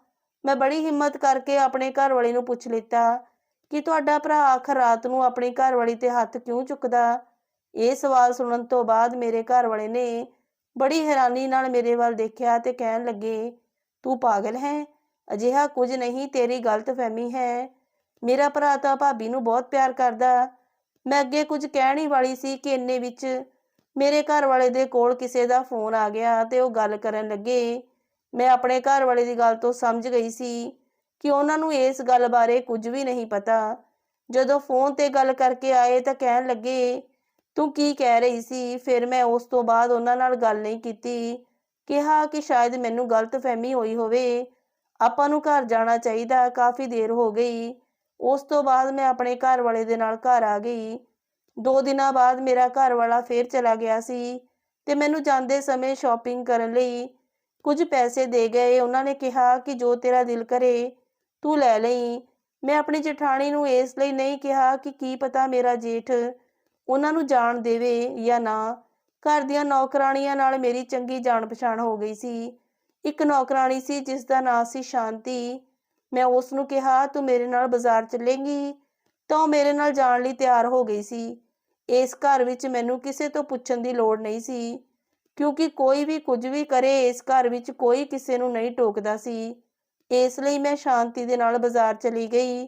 ਮੈਂ ਬੜੀ ਹਿੰਮਤ ਕਰਕੇ ਆਪਣੇ ਘਰ ਵਾਲੇ ਨੂੰ ਪੁੱਛ ਲਿੱਤਾ ਕਿ ਤੁਹਾਡਾ ਭਰਾ ਆਖਰ ਰਾਤ ਨੂੰ ਆਪਣੀ ਘਰ ਵਾਲੀ ਤੇ ਹੱਥ ਕਿਉਂ ਚੁੱਕਦਾ? ਇਹ ਸਵਾਲ ਸੁਣਨ ਤੋਂ ਬਾਅਦ ਮੇਰੇ ਘਰ ਵਾਲੇ ਨੇ ਬੜੀ ਹੈਰਾਨੀ ਨਾਲ ਮੇਰੇ ਵੱਲ ਦੇਖਿਆ ਤੇ ਕਹਿਣ ਲੱਗੇ, ਤੂੰ ਪਾਗਲ ਹੈ? ਅਜਿਹਾ ਕੁਝ ਨਹੀਂ, ਤੇਰੀ ਗਲਤਫਹਿਮੀ ਹੈ। ਮੇਰਾ ਭਰਾ ਤਾਂ ਭਾਬੀ ਨੂੰ ਬਹੁਤ ਪਿਆਰ ਕਰਦਾ। ਮੈਂ ਅੱਗੇ ਕੁਝ ਕਹਿਣ ਹੀ ਵਾਲੀ ਸੀ ਕਿ ਇੰਨੇ ਵਿੱਚ ਮੇਰੇ ਘਰ ਵਾਲੇ ਦੇ ਕੋਲ ਕਿਸੇ ਦਾ ਫੋਨ ਆ ਗਿਆ ਤੇ ਉਹ ਗੱਲ ਕਰਨ ਲੱਗੇ। ਮੈਂ ਆਪਣੇ ਘਰ ਵਾਲੇ ਦੀ ਗੱਲ ਤੋਂ ਸਮਝ ਗਈ ਸੀ ਕਿ ਉਹਨਾਂ ਨੂੰ ਇਸ ਗੱਲ ਬਾਰੇ ਕੁਝ ਵੀ ਨਹੀਂ ਪਤਾ। ਜਦੋਂ ਫੋਨ ਤੇ ਗੱਲ ਕਰਕੇ ਆਏ ਤਾਂ ਕਹਿਣ ਲੱਗੇ, ਤੂੰ ਕੀ ਕਹਿ ਰਹੀ ਸੀ? ਫਿਰ ਮੈਂ ਉਸ ਤੋਂ ਬਾਅਦ ਉਹਨਾਂ ਨਾਲ ਗੱਲ ਨਹੀਂ ਕੀਤੀ। ਕਿਹਾ ਕਿ ਸ਼ਾਇਦ ਮੈਨੂੰ ਗਲਤਫਹਿਮੀ ਹੋਈ ਹੋਵੇ। ਆਪਾਂ ਨੂੰ ਘਰ ਜਾਣਾ ਚਾਹੀਦਾ, ਕਾਫੀ ਦੇਰ ਹੋ ਗਈ। ਉਸ ਤੋਂ ਬਾਅਦ ਮੈਂ ਆਪਣੇ ਘਰ ਵਾਲੇ ਦੇ ਨਾਲ ਘਰ ਆ ਗਈ। ਦੋ ਦਿਨਾਂ ਬਾਅਦ ਮੇਰਾ ਘਰ ਵਾਲਾ ਫੇਰ ਚਲਾ ਗਿਆ ਸੀ ਤੇ ਮੈਨੂੰ ਜਾਂਦੇ ਸਮੇਂ ਸ਼ਾਪਿੰਗ ਕਰਨ ਲਈ ਕੁਝ ਪੈਸੇ ਦੇ ਗਏ। ਉਹਨਾਂ ਨੇ ਕਿਹਾ ਕਿ ਜੋ ਤੇਰਾ ਦਿਲ ਕਰੇ, ਤੂੰ ਲੈ ਲਈ। ਮੈਂ ਆਪਣੀ ਜਠਾਣੀ ਨੂੰ ਇਸ ਲਈ ਨਹੀਂ ਕਿਹਾ ਕਿ ਕੀ ਪਤਾ ਮੇਰਾ ਜੇਠ ਉਹਨਾਂ ਨੂੰ ਜਾਣ ਦੇਵੇ ਜਾਂ ਨਾ। ਘਰ ਦੀਆਂ ਨੌਕਰਾਣੀਆਂ ਨਾਲ ਮੇਰੀ ਚੰਗੀ ਜਾਣ ਪਛਾਣ ਹੋ ਗਈ ਸੀ। ਇੱਕ ਨੌਕਰਾਣੀ ਸੀ, ਜਿਸ ਦਾ ਨਾਂ ਸੀ ਸ਼ਾਂਤੀ। ਮੈਂ ਉਸ ਨੂੰ ਕਿਹਾ, ਤੂੰ ਮੇਰੇ ਨਾਲ ਬਾਜ਼ਾਰ ਚੱਲੇਂਗੀ? ਤਾਂ ਉਹ ਮੇਰੇ ਨਾਲ ਜਾਣ ਲਈ ਤਿਆਰ ਹੋ ਗਈ ਸੀ। ਇਸ ਘਰ ਵਿੱਚ ਮੈਨੂੰ ਕਿਸੇ ਤੋਂ ਪੁੱਛਣ ਦੀ ਲੋੜ ਨਹੀਂ ਸੀ, ਕਿਉਂਕਿ ਕੋਈ ਵੀ ਕੁਝ ਵੀ ਕਰੇ ਇਸ ਘਰ ਵਿੱਚ ਕੋਈ ਕਿਸੇ ਨੂੰ ਨਹੀਂ ਟੋਕਦਾ ਸੀ। ਇਸ ਲਈ ਮੈਂ ਸ਼ਾਂਤੀ ਦੇ ਨਾਲ ਬਾਜ਼ਾਰ ਚਲੀ ਗਈ।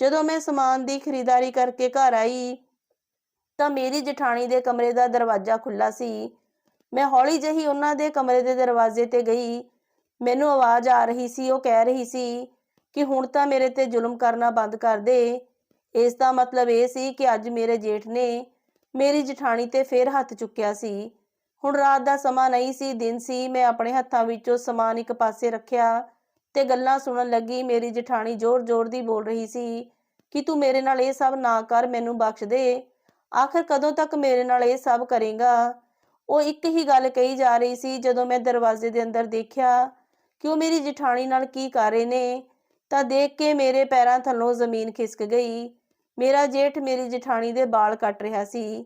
ਜਦੋਂ ਮੈਂ ਸਮਾਨ ਦੀ ਖਰੀਦਦਾਰੀ ਕਰਕੇ ਘਰ ਆਈ, ਤਾਂ ਮੇਰੀ ਜਠਾਣੀ ਦੇ ਕਮਰੇ ਦਾ ਦਰਵਾਜ਼ਾ ਖੁੱਲਾ ਸੀ। ਮੈਂ ਹੌਲੀ ਜਿਹੀ ਉਹਨਾਂ ਦੇ ਕਮਰੇ ਦੇ ਦਰਵਾਜ਼ੇ ਤੇ ਗਈ। ਮੈਨੂੰ ਆਵਾਜ਼ ਆ ਰਹੀ ਸੀ, ਉਹ ਕਹਿ ਰਹੀ ਸੀ ਕਿ ਹੁਣ ਤਾਂ ਮੇਰੇ ਤੇ ਜ਼ੁਲਮ ਕਰਨਾ ਬੰਦ ਕਰ ਦੇ। ਇਸ ਦਾ ਮਤਲਬ ਇਹ ਸੀ ਕਿ ਅੱਜ ਮੇਰੇ ਜੇਠ ਨੇ ਮੇਰੀ ਜਠਾਣੀ ਤੇ ਫੇਰ ਹੱਥ ਚੁੱਕਿਆ ਸੀ। ਹੁਣ ਰਾਤ ਦਾ ਸਮਾਂ ਨਹੀਂ ਸੀ, ਦਿਨ ਸੀ, ਮੈਂ ਆਪਣੇ ਹੱਥਾਂ ਵਿੱਚੋਂ ਸਮਾਨ ਇੱਕ ਪਾਸੇ ਰੱਖਿਆ ਤੇ ਗੱਲਾਂ ਸੁਣਨ ਲੱਗੀ। ਮੇਰੀ ਜਠਾਣੀ ਜ਼ੋਰ-ਜ਼ੋਰ ਦੀ ਬੋਲ ਰਹੀ ਸੀ ਕਿ ਤੂੰ ਮੇਰੇ ਨਾਲ ਇਹ ਸਭ ਨਾ ਕਰ, ਮੈਨੂੰ ਬਖਸ਼ ਦੇ। ਆਖਰ ਕਦੋਂ ਤੱਕ ਮੇਰੇ ਨਾਲ ਇਹ ਸਭ ਕਰੇਗਾ? ਉਹ ਇੱਕ ਹੀ ਗੱਲ ਕਹੀ ਜਾ ਰਹੀ ਸੀ ਜਦੋਂ ਮੈਂ ਦਰਵਾਜ਼ੇ ਦੇ ਅੰਦਰ ਦੇਖਿਆ ਕਿ ਉਹ ਮੇਰੀ ਜਠਾਣੀ ਨਾਲ ਕੀ ਕਰ ਰਹੇ ਨੇ। ਤਾਂ ਦੇਖ ਕੇ ਮੇਰੇ ਪੈਰਾਂ ਥੱਲੋਂ ਜ਼ਮੀਨ ਖਿਸਕ ਗਈ। ਮੇਰਾ ਜੇਠ ਮੇਰੀ ਜਠਾਣੀ ਦੇ ਵਾਲ ਕੱਟ ਰਿਹਾ ਸੀ।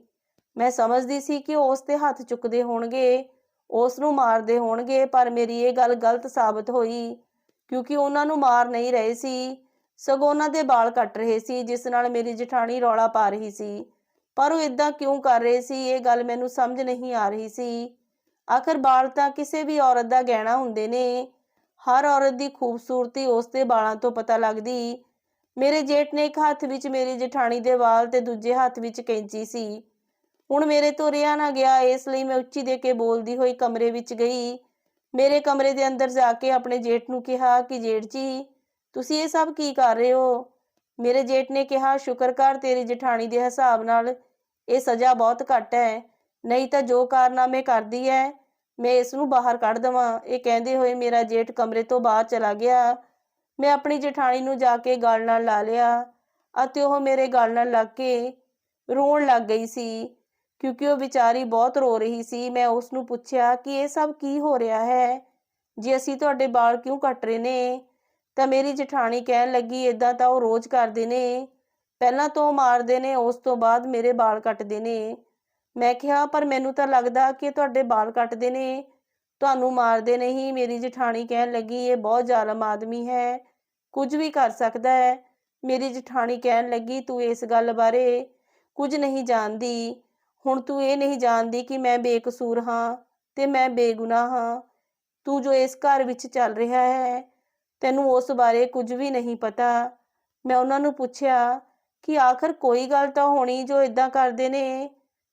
ਮੈਂ ਸਮਝਦੀ ਸੀ ਕਿ ਉਹ ਉਸ ਤੇ ਹੱਥ ਚੁੱਕਦੇ ਹੋਣਗੇ ਉਸ ਨੂੰ ਮਾਰਦੇ ਹੋਣਗੇ, ਪਰ ਮੇਰੀ ਇਹ ਗੱਲ ਗਲਤ ਸਾਬਤ ਹੋਈ, ਕਿਉਂਕਿ ਉਹਨਾਂ ਨੂੰ ਮਾਰ ਨਹੀਂ ਰਹੇ ਸੀ। ਸਗੋਂ ਉਹਨਾਂ ਦੇ ਵਾਲ ਕੱਟ ਰਹੇ ਸੀ, ਜਿਸ ਨਾਲ ਮੇਰੀ ਜਠਾਣੀ ਰੌਲਾ ਪਾ ਰਹੀ ਸੀ। ਪਰ ਉਹ ਇਦਾਂ ਕਿਉਂ ਕਰ ਰਹੇ ਸੀ, ਇਹ ਗੱਲ ਮੈਨੂੰ ਸਮਝ ਨਹੀਂ ਆ ਰਹੀ ਸੀ। ਆਖਰ ਵਾਲ ਤਾਂ ਕਿਸੇ ਵੀ ਔਰਤ ਦਾ ਗਹਿਣਾ ਹੁੰਦੇ ਨੇ। ਹਰ ਔਰਤ ਦੀ ਖੂਬਸੂਰਤੀ ਉਸ ਦੇ ਵਾਲਾਂ ਤੋਂ ਪਤਾ ਲੱਗਦੀ ਮੇਰੇ ਜੇਠ ਨੇ ਇੱਕ ਹੱਥ ਵਿੱਚ ਮੇਰੀ ਜਠਾਣੀ ਦੇ ਵਾਲ ਤੇ ਦੂਜੇ ਹੱਥ ਵਿੱਚ ਕੈਂਚੀ ਸੀ। ਹੁਣ ਮੇਰੇ ਤੋਂ ਰਿਹਾ ਨਾ ਗਿਆ, ਇਸ ਲਈ ਮੈਂ ਉੱਚੀ ਦੇ ਕੇ ਬੋਲਦੀ ਹੋਈ ਕਮਰੇ ਵਿੱਚ ਗਈ। ਮੇਰੇ ਕਮਰੇ ਦੇ ਅੰਦਰ ਜਾ ਕੇ ਆਪਣੇ ਜੇਠ ਨੂੰ ਕਿਹਾ ਕਿ, ਜੇਠ ਜੀ, ਤੁਸੀਂ ਇਹ ਸਭ ਕੀ ਕਰ ਰਹੇ ਹੋ? ਮੇਰੇ ਜੇਠ ਨੇ ਕਿਹਾ, ਸ਼ੁਕਰ ਕਰ, ਤੇਰੀ ਜਠਾਣੀ ਦੇ ਹਿਸਾਬ ਨਾਲ ਇਹ ਸਜ਼ਾ ਬਹੁਤ ਘੱਟ ਹੈ। ਨਹੀਂ ਤਾਂ ਜੋ ਕਾਰਨਾਮੇ ਕਰਦੀ ਹੈ, ਮੈਂ ਇਸ ਨੂੰ ਬਾਹਰ ਕੱਢ ਦਵਾਂ। ਇਹ ਕਹਿੰਦੇ ਹੋਏ ਮੇਰਾ ਜੇਠ ਕਮਰੇ ਤੋਂ ਬਾਹਰ ਚਲਾ ਗਿਆ। ਮੈਂ ਆਪਣੀ ਜਠਾਣੀ ਨੂੰ ਜਾ ਕੇ ਗਲ ਨਾਲ ਲਾ ਲਿਆ ਅਤੇ ਉਹ ਮੇਰੇ ਗਲ ਨਾਲ ਲੱਗ ਕੇ ਰੋਣ ਲੱਗ ਗਈ ਸੀ, ਕਿਉਂਕਿ ਉਹ ਵਿਚਾਰੀ ਬਹੁਤ ਰੋ ਰਹੀ ਸੀ। ਮੈਂ ਉਸ ਨੂੰ ਪੁੱਛਿਆ ਕਿ ਇਹ ਸਭ ਕੀ ਹੋ ਰਿਹਾ ਹੈ? ਜੇ ਅਸੀਂ ਤੁਹਾਡੇ ਵਾਲ ਕਿਉਂ ਕੱਟ ਰਹੇ ਨੇ? ਤਾਂ ਮੇਰੀ ਜਠਾਣੀ ਕਹਿਣ ਲੱਗੀ ਇਦਾਂ ਤਾਂ ਉਹ ਰੋਜ਼ ਕਰਦੇ ਨੇ। ਪਹਿਲਾਂ ਤੋਂ ਉਹ ਮਾਰਦੇ ਨੇ, ਉਸ ਤੋਂ ਬਾਅਦ ਮੇਰੇ ਵਾਲ ਕੱਟਦੇ ਨੇ। ਮੈਂ ਕਿਹਾ, ਪਰ ਮੈਨੂੰ ਤਾਂ ਲੱਗਦਾ ਕਿ ਤੁਹਾਡੇ ਵਾਲ ਕੱਟਦੇ ਨੇ। ਤੁਹਾਨੂੰ ਮਾਰਦੇ ਨਹੀਂ, ਮੇਰੀ ਜਠਾਣੀ ਕਹਿਣ ਲੱਗੀ, ਇਹ ਬਹੁਤ ਜ਼ਾਲਮ ਆਦਮੀ ਹੈ, ਕੁਝ ਵੀ ਕਰ ਸਕਦਾ ਹੈ। ਮੇਰੀ ਜਠਾਣੀ ਕਹਿਣ ਲੱਗੀ, ਤੂੰ ਇਸ ਗੱਲ ਬਾਰੇ ਕੁਝ ਨਹੀਂ ਜਾਣਦੀ। ਹੁਣ ਤੂੰ ਇਹ ਨਹੀਂ ਜਾਣਦੀ ਕਿ ਮੈਂ ਬੇਕਸੂਰ ਹਾਂ ਤੇ ਮੈਂ ਬੇਗੁਨਾਹ ਹਾਂ। ਤੂੰ ਜੋ ਇਸ ਘਰ ਵਿੱਚ ਚੱਲ ਰਿਹਾ ਹੈ, ਤੈਨੂੰ ਉਸ ਬਾਰੇ ਕੁਝ ਵੀ ਨਹੀਂ ਪਤਾ। ਮੈਂ ਉਹਨਾਂ ਨੂੰ ਪੁੱਛਿਆ ਕਿ ਆਖਰ ਕੋਈ ਗੱਲ ਤਾਂ ਹੋਣੀ ਜੋ ਇਦਾਂ ਕਰਦੇ ਨੇ?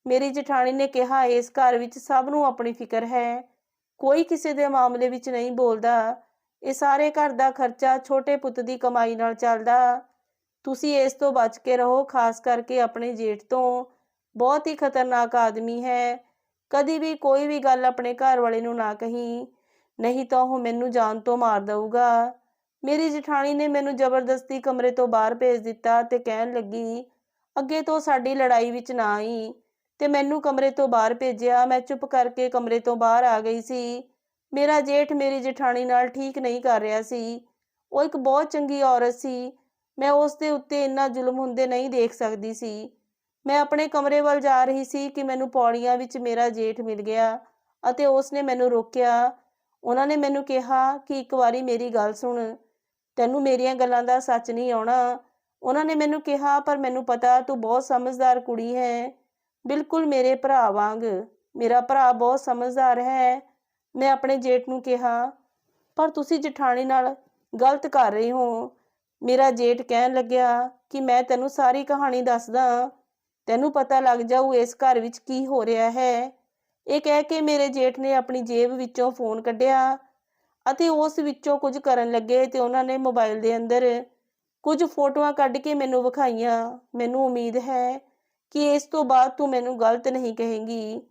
ਮੇਰੀ ਜਠਾਣੀ ਨੇ ਕਿਹਾ, ਇਸ ਘਰ ਵਿੱਚ ਸਭ ਨੂੰ ਆਪਣੀ ਫਿਕਰ ਹੈ। ਕੋਈ ਕਿਸੇ ਦੇ ਮਾਮਲੇ ਵਿੱਚ ਨਹੀਂ ਬੋਲਦਾ। ਇਹ ਸਾਰੇ ਘਰ ਦਾ ਖਰਚਾ ਛੋਟੇ ਪੁੱਤ ਦੀ ਕਮਾਈ ਨਾਲ ਚੱਲਦਾ। ਤੁਸੀਂ ਇਸ ਤੋਂ ਬਚ ਕੇ ਰਹੋ, ਖਾਸ ਕਰਕੇ ਆਪਣੇ ਜੇਠ ਤੋਂ। ਬਹੁਤ ਹੀ ਖਤਰਨਾਕ ਆਦਮੀ ਹੈ। ਕਦੀ ਵੀ ਕੋਈ ਵੀ ਗੱਲ ਆਪਣੇ ਘਰ ਵਾਲੇ ਨੂੰ ਨਾ ਕਹੀ। ਨਹੀਂ ਤਾਂ ਉਹ ਮੈਨੂੰ ਜਾਨ ਤੋਂ ਮਾਰ ਦਊਗਾ। ਮੇਰੀ ਜਠਾਣੀ ਨੇ ਮੈਨੂੰ ਜ਼ਬਰਦਸਤੀ ਕਮਰੇ ਤੋਂ ਬਾਹਰ ਭੇਜ ਦਿੱਤਾ ਤੇ ਕਹਿਣ ਲੱਗੀ, ਅੱਗੇ ਤੋਂ ਸਾਡੀ ਲੜਾਈ ਵਿੱਚ ਨਾ ਆਈ। ਤੇ ਮੈਨੂੰ ਕਮਰੇ ਤੋਂ ਬਾਹਰ ਭੇਜਿਆ। ਮੈਂ ਚੁੱਪ ਕਰਕੇ ਕਮਰੇ ਤੋਂ ਬਾਹਰ ਆ ਗਈ ਸੀ। ਮੇਰਾ ਜੇਠ ਮੇਰੀ ਜਠਾਣੀ ਨਾਲ ਠੀਕ ਨਹੀਂ ਕਰ ਰਿਹਾ ਸੀ। ਉਹ ਇੱਕ ਬਹੁਤ ਚੰਗੀ ਔਰਤ ਸੀ। ਮੈਂ ਉਸ ਦੇ ਉੱਤੇ ਇੰਨਾ ਜ਼ੁਲਮ ਹੁੰਦੇ ਨਹੀਂ ਦੇਖ ਸਕਦੀ ਸੀ। ਮੈਂ ਆਪਣੇ ਕਮਰੇ ਵੱਲ ਜਾ ਰਹੀ ਸੀ ਕਿ ਮੈਨੂੰ ਪੌੜੀਆਂ ਵਿੱਚ ਮੇਰਾ ਜੇਠ ਮਿਲ ਗਿਆ ਅਤੇ ਉਸ ਨੇ ਮੈਨੂੰ ਰੋਕਿਆ। ਉਹਨਾਂ ਨੇ ਮੈਨੂੰ ਕਿਹਾ ਕਿ ਇੱਕ ਵਾਰੀ ਮੇਰੀ ਗੱਲ ਸੁਣ। ਤੈਨੂੰ ਮੇਰੀਆਂ ਗੱਲਾਂ ਦਾ ਸੱਚ ਨਹੀਂ ਆਉਣਾ। ਉਹਨਾਂ ਨੇ ਮੈਨੂੰ ਕਿਹਾ, ਪਰ ਮੈਨੂੰ ਪਤਾ ਤੂੰ ਬਹੁਤ ਸਮਝਦਾਰ ਕੁੜੀ ਹੈ। ਬਿਲਕੁਲ ਮੇਰੇ ਭਰਾ ਵਾਂਗ। ਮੇਰਾ ਭਰਾ ਬਹੁਤ ਸਮਝਦਾਰ ਹੈ। ਮੈਂ ਆਪਣੇ ਜੇਠ ਨੂੰ ਕਿਹਾ, ਪਰ ਤੁਸੀਂ ਜਠਾਣੀ ਨਾਲ ਗਲਤ ਕਰ ਰਹੇ ਹੋ। ਮੇਰਾ ਜੇਠ ਕਹਿਣ ਲੱਗਿਆ ਕਿ ਮੈਂ ਤੈਨੂੰ ਸਾਰੀ ਕਹਾਣੀ ਦੱਸਦਾ। ਤੈਨੂੰ ਪਤਾ ਲੱਗ ਜਾਊ ਇਸ ਘਰ ਵਿੱਚ ਕੀ ਹੋ ਰਿਹਾ ਹੈ। ਇਹ ਕਹਿ ਕੇ ਮੇਰੇ ਜੇਠ ਨੇ ਆਪਣੀ ਜੇਬ ਵਿੱਚੋਂ ਫੋਨ ਕੱਢਿਆ ਅਤੇ ਉਸ ਵਿੱਚੋਂ ਕੁਝ ਕਰਨ ਲੱਗੇ ਤੇ ਉਹਨਾਂ ਨੇ ਮੋਬਾਈਲ ਦੇ ਅੰਦਰ ਕੁਝ ਫੋਟੋਆਂ ਕੱਢ ਕੇ ਮੈਨੂੰ ਵਿਖਾਈਆਂ। ਮੈਨੂੰ ਉਮੀਦ ਹੈ ਕਿ ਇਸ ਤੋਂ ਬਾਅਦ ਤੂੰ ਮੈਨੂੰ ਗਲਤ ਨਹੀਂ ਕਹੇਂਗੀ।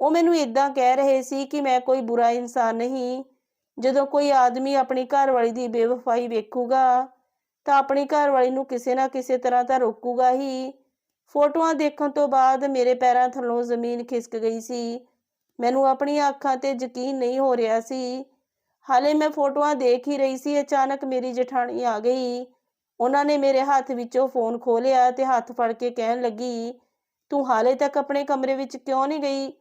ਉਹ ਮੈਨੂੰ ਇਦਾਂ ਕਹਿ ਰਹੇ ਸੀ ਕਿ ਮੈਂ ਕੋਈ ਬੁਰਾ ਇਨਸਾਨ ਨਹੀਂ। ਜਦੋਂ ਕੋਈ ਆਦਮੀ ਆਪਣੀ ਘਰਵਾਲੀ ਦੀ ਬੇਵਫਾਈ ਵੇਖੂਗਾ, ਤਾਂ ਆਪਣੀ ਘਰਵਾਲੀ ਨੂੰ ਕਿਸੇ ਨਾ ਕਿਸੇ ਤਰ੍ਹਾਂ ਤਾਂ ਰੋਕੂਗਾ ਹੀ। ਫੋਟੋਆਂ ਦੇਖਣ ਤੋਂ ਬਾਅਦ ਮੇਰੇ ਪੈਰਾਂ ਥੱਲੋਂ ਜ਼ਮੀਨ ਖਿਸਕ ਗਈ ਸੀ। ਮੈਨੂੰ ਆਪਣੀਆਂ ਅੱਖਾਂ ਤੇ ਯਕੀਨ ਨਹੀਂ ਹੋ ਰਿਹਾ ਸੀ। ਹਾਲੇ ਮੈਂ ਫੋਟੋਆਂ ਦੇਖ ਹੀ ਰਹੀ ਸੀ, ਅਚਾਨਕ ਮੇਰੀ ਜਠਾਣੀ ਆ ਗਈ। ਉਹਨਾਂ ਨੇ ਮੇਰੇ ਹੱਥ ਵਿੱਚੋਂ ਫੋਨ ਖੋਲਿਆ ਤੇ ਹੱਥ ਫੜ ਕੇ ਕਹਿਣ ਲੱਗੀ, ਤੂੰ ਹਾਲੇ ਤੱਕ ਆਪਣੇ ਕਮਰੇ ਵਿੱਚ ਕਿਉਂ ਨਹੀਂ ਗਈ?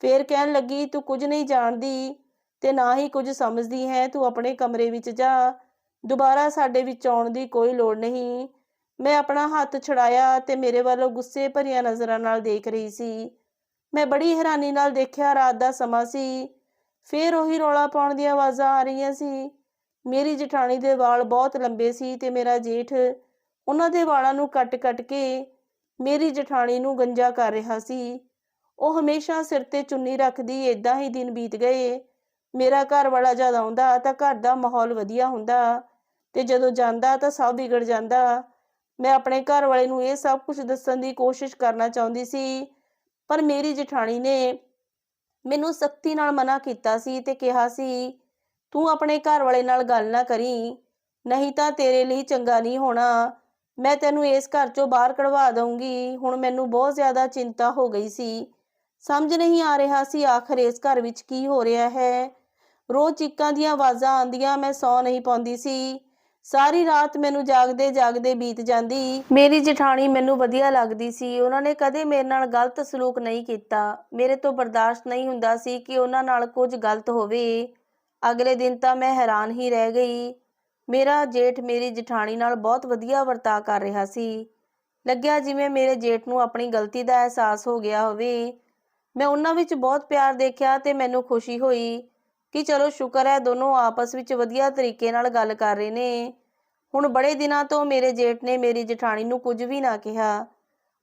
ਫੇਰ ਕਹਿਣ ਲੱਗੀ, ਤੂੰ ਕੁਝ ਨਹੀਂ ਜਾਣਦੀ ਤੇ ਨਾ ਹੀ ਕੁਝ ਸਮਝਦੀ ਹੈ, ਤੂੰ ਆਪਣੇ ਕਮਰੇ ਵਿੱਚ ਜਾ। ਦੁਬਾਰਾ ਸਾਡੇ ਵਿੱਚ ਆਉਣ ਦੀ ਕੋਈ ਲੋੜ ਨਹੀਂ। ਮੈਂ ਆਪਣਾ ਹੱਥ ਛੁਡਾਇਆ ਤੇ ਮੇਰੇ ਵੱਲੋਂ ਗੁੱਸੇ ਭਰੀਆਂ ਨਜ਼ਰਾਂ ਨਾਲ ਦੇਖ ਰਹੀ ਸੀ। ਮੈਂ ਬੜੀ ਹੈਰਾਨੀ ਨਾਲ ਦੇਖਿਆ, ਰਾਤ ਦਾ ਸਮਾਂ ਸੀ। ਫੇਰ ਉਹੀ ਰੌਲਾ ਪਾਉਣ ਦੀਆਂ ਆਵਾਜ਼ਾਂ ਆ ਰਹੀਆਂ ਸੀ। ਮੇਰੀ ਜਠਾਣੀ ਦੇ ਵਾਲ ਬਹੁਤ ਲੰਬੇ ਸੀ ਤੇ ਮੇਰਾ ਜੇਠ ਉਹਨਾਂ ਦੇ ਵਾਲਾਂ ਨੂੰ ਕੱਟ-ਕੱਟ ਕੇ ਮੇਰੀ ਜਠਾਣੀ ਨੂੰ ਗੰਜਾ ਕਰ ਰਿਹਾ ਸੀ। ਉਹ ਹਮੇਸ਼ਾ ਸਿਰ ਤੇ ਚੁੰਨੀ ਰੱਖਦੀ ਏਦਾਂ ਹੀ ਦਿਨ ਬੀਤ ਗਏ। ਮੇਰਾ ਘਰ ਵਾਲਾ ਜਦ ਆਉਂਦਾ ਤਾਂ ਘਰ ਦਾ ਮਾਹੌਲ ਵਧੀਆ ਹੁੰਦਾ ਤੇ ਜਦੋਂ ਜਾਂਦਾ ਤਾਂ ਸਭ ਵਿਗੜ ਜਾਂਦਾ। ਮੈਂ ਆਪਣੇ ਘਰ ਵਾਲੇ ਨੂੰ ਇਹ ਸਭ ਕੁਝ ਦੱਸਣ ਦੀ ਕੋਸ਼ਿਸ਼ ਕਰਨਾ ਚਾਹੁੰਦੀ ਸੀ, ਪਰ ਮੇਰੀ ਜਠਾਣੀ ਨੇ ਮੈਨੂੰ ਸਖਤੀ ਨਾਲ ਮਨਾ ਕੀਤਾ ਸੀ ਤੇ ਕਿਹਾ ਸੀ ਤੂੰ ਆਪਣੇ ਘਰ ਵਾਲੇ ਨਾਲ ਗੱਲ ਨਾ ਕਰੀ। ਨਹੀਂ ਤਾਂ ਤੇਰੇ ਲਈ ਚੰਗਾ ਨਹੀਂ ਹੋਣਾ। ਮੈਂ ਤੈਨੂੰ ਇਸ ਘਰ ਚੋਂ ਬਾਹਰ ਕਢਵਾ ਦਊਂਗੀ। ਹੁਣ ਮੈਨੂੰ ਬਹੁਤ ਜ਼ਿਆਦਾ ਚਿੰਤਾ ਹੋ ਗਈ ਸੀ। ਸਮਝ ਨਹੀਂ ਆ ਰਿਹਾ ਸੀ ਆਖਰ ਇਸ ਘਰ ਵਿੱਚ ਕੀ ਹੋ ਰਿਹਾ ਹੈ। ਰੋਜ਼ ਚੀਕਾਂ ਦੀਆਂ ਆਵਾਜ਼ਾਂ ਆਉਂਦੀਆਂ, ਮੈਂ ਸੌ ਨਹੀਂ ਪਾਉਂਦੀ ਸੀ। ਸਾਰੀ ਰਾਤ ਮੈਨੂੰ ਜਾਗਦੇ ਜਾਗਦੇ ਬੀਤ ਜਾਂਦੀ। ਮੇਰੀ ਜਠਾਣੀ ਮੈਨੂੰ ਵਧੀਆ ਲੱਗਦੀ ਸੀ। ਉਹਨਾਂ ਨੇ ਕਦੇ ਮੇਰੇ ਨਾਲ ਗਲਤ ਸਲੂਕ ਨਹੀਂ ਕੀਤਾ। ਮੇਰੇ ਤੋਂ ਬਰਦਾਸ਼ਤ ਨਹੀਂ ਹੁੰਦਾ ਸੀ ਕਿ ਉਹਨਾਂ ਨਾਲ ਕੁਝ ਗਲਤ ਹੋਵੇ। ਅਗਲੇ ਦਿਨ ਤਾਂ ਮੈਂ ਹੈਰਾਨ ਹੀ ਰਹਿ ਗਈ। ਮੇਰਾ ਜੇਠ ਮੇਰੀ ਜਠਾਣੀ ਨਾਲ ਬਹੁਤ ਵਧੀਆ ਵਰਤਾਅ ਕਰ ਰਿਹਾ ਸੀ। ਲੱਗਿਆ ਜਿਵੇਂ ਮੇਰੇ ਜੇਠ ਨੂੰ ਆਪਣੀ ਗਲਤੀ ਦਾ ਅਹਿਸਾਸ ਹੋ ਗਿਆ ਹੋਵੇ। ਮੈਂ ਉਹਨਾਂ ਵਿੱਚ ਬਹੁਤ ਪਿਆਰ ਦੇਖਿਆ ਤੇ ਮੈਨੂੰ ਖੁਸ਼ੀ ਹੋਈ ਕਿ ਚਲੋ ਸ਼ੁਕਰ ਹੈ ਦੋਨੋਂ ਆਪਸ ਵਿੱਚ ਵਧੀਆ ਤਰੀਕੇ ਨਾਲ ਗੱਲ ਕਰ ਰਹੇ ਨੇ। ਹੁਣ ਬੜੇ ਦਿਨਾਂ ਤੋਂ ਮੇਰੇ ਜੇਠ ਨੇ ਮੇਰੀ ਜਠਾਣੀ ਨੂੰ ਕੁਝ ਵੀ ਨਾ ਕਿਹਾ।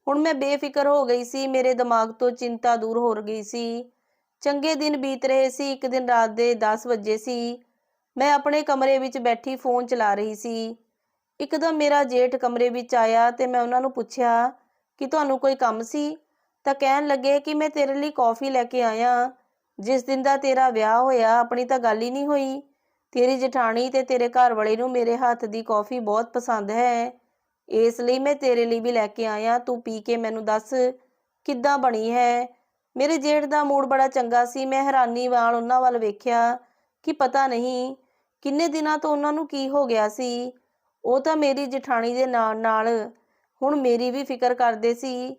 ਹੁਣ ਮੈਂ ਬੇਫਿਕਰ ਹੋ ਗਈ ਸੀ, ਮੇਰੇ ਦਿਮਾਗ ਤੋਂ ਚਿੰਤਾ ਦੂਰ ਹੋ ਗਈ ਸੀ। ਚੰਗੇ ਦਿਨ ਬੀਤ ਰਹੇ ਸੀ, ਇੱਕ ਦਿਨ ਰਾਤ ਦੇ 10 ਵਜੇ ਸੀ। ਮੈਂ ਆਪਣੇ ਕਮਰੇ ਵਿੱਚ ਬੈਠੀ ਫੋਨ ਚਲਾ ਰਹੀ ਸੀ। ਇੱਕਦਮ ਮੇਰਾ ਜੇਠ ਕਮਰੇ ਵਿੱਚ ਆਇਆ ਤੇ ਮੈਂ ਉਹਨਾਂ ਨੂੰ ਪੁੱਛਿਆ ਕਿ ਤੁਹਾਨੂੰ ਕੋਈ ਕੰਮ ਸੀ? ਤਾਂ ਕਹਿਣ ਲੱਗੇ ਕਿ ਮੈਂ ਤੇਰੇ ਲਈ ਕੌਫੀ ਲੈ ਕੇ ਆਇਆ। ਜਿਸ ਦਿਨ ਦਾ ਤੇਰਾ ਵਿਆਹ ਹੋਇਆ, ਆਪਣੀ ਤਾਂ ਗੱਲ ਹੀ ਨਹੀਂ ਹੋਈ। ਤੇਰੀ ਜਠਾਣੀ ਤੇ ਤੇਰੇ ਘਰ ਵਾਲੇ ਨੂੰ ਮੇਰੇ ਹੱਥ ਦੀ ਕੌਫੀ ਬਹੁਤ ਪਸੰਦ ਹੈ। ਇਸ ਲਈ ਮੈਂ ਤੇਰੇ ਲਈ ਵੀ ਲੈ ਕੇ ਆਇਆ। ਤੂੰ ਪੀ ਕੇ ਮੈਨੂੰ ਦੱਸ ਕਿੱਦਾਂ ਬਣੀ ਹੈ? ਮੇਰੇ ਜੇਠ ਦਾ ਮੂਡ ਬੜਾ ਚੰਗਾ ਸੀ, ਮੈਂ ਹੈਰਾਨੀ ਨਾਲ ਉਹਨਾਂ ਵੱਲ ਵੇਖਿਆ ਕਿ ਪਤਾ ਨਹੀਂ ਕਿੰਨੇ ਦਿਨਾਂ ਤੋਂ ਉਹਨਾਂ ਨੂੰ ਕੀ ਹੋ ਗਿਆ ਸੀ। ਉਹ ਤਾਂ ਮੇਰੀ ਜਠਾਣੀ ਦੇ ਨਾਲ ਨਾਲ ਹੁਣ ਮੇਰੀ ਵੀ ਫਿਕਰ ਕਰਦੇ ਸੀ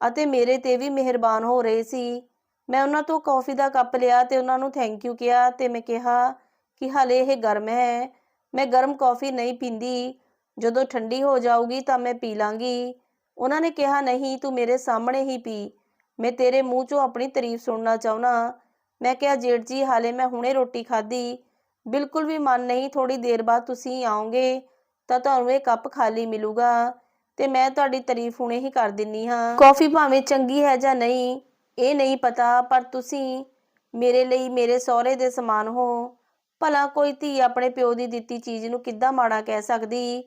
ਅਤੇ ਮੇਰੇ ਤੇ ਵੀ ਮਿਹਰਬਾਨ ਹੋ ਰਹੇ ਸੀ। ਮੈਂ ਉਹਨਾਂ ਤੋਂ ਕੌਫੀ ਦਾ ਕੱਪ ਲਿਆ ਤੇ ਉਹਨਾਂ ਨੂੰ ਥੈਂਕ ਯੂ ਕਿਹਾ ਤੇ ਮੈਂ ਕਿਹਾ ਕਿ ਹਲੇ ਇਹ ਗਰਮ ਹੈ, ਮੈਂ ਗਰਮ ਕੌਫੀ ਨਹੀਂ ਪੀਂਦੀ, ਜਦੋਂ ਠੰਡੀ ਹੋ ਜਾਊਗੀ ਤਾਂ ਮੈਂ ਪੀ ਲਾਂਗੀ। ਉਹਨਾਂ ਨੇ ਕਿਹਾ, ਨਹੀਂ, ਤੂੰ ਮੇਰੇ ਸਾਹਮਣੇ ਹੀ ਪੀ। ਮੈਂ ਤੇਰੇ ਮੂੰਹ ਚੋਂ ਆਪਣੀ ਤਾਰੀਫ ਸੁਣਨਾ ਚਾਹੁੰਨਾ ਮੈਂ ਕਿਹਾ, ਜੇਠ ਜੀ, ਹਾਲੇ ਮੈਂ ਹੁਣੇ ਰੋਟੀ ਖਾਧੀ। ਬਿਲਕੁਲ ਵੀ ਮਨ ਨਹੀਂ ਥੋੜੀ ਦੇਰ ਬਾਅਦ ਤੁਸੀਂ ਆਓਗੇ, ਤਾਂ ਤੁਹਾਨੂੰ ਇਹ ਕੱਪ ਖਾਲੀ ਮਿਲੂਗਾ ਤੇ ਮੈਂ ਤੁਹਾਡੀ ਤਾਰੀਫ ਹੁਣੇ ਹੀ ਕਰ ਦਿੰਨੀ ਹਾਂ। ਕੌਫੀ ਭਾਵੇਂ ਚੰਗੀ ਹੈ ਜਾਂ ਨਹੀਂ, ਇਹ ਨਹੀਂ ਪਤਾ, ਪਰ ਤੁਸੀਂ ਮੇਰੇ ਲਈ ਮੇਰੇ ਸਹੁਰੇ ਦੇ ਸਮਾਨ ਹੋ। ਭਲਾ ਕੋਈ ਧੀ ਆਪਣੇ ਪਿਓ ਦੀ ਦਿੱਤੀ ਚੀਜ਼ ਨੂੰ ਕਿੱਦਾਂ ਮਾੜਾ ਕਹਿ ਸਕਦੀ?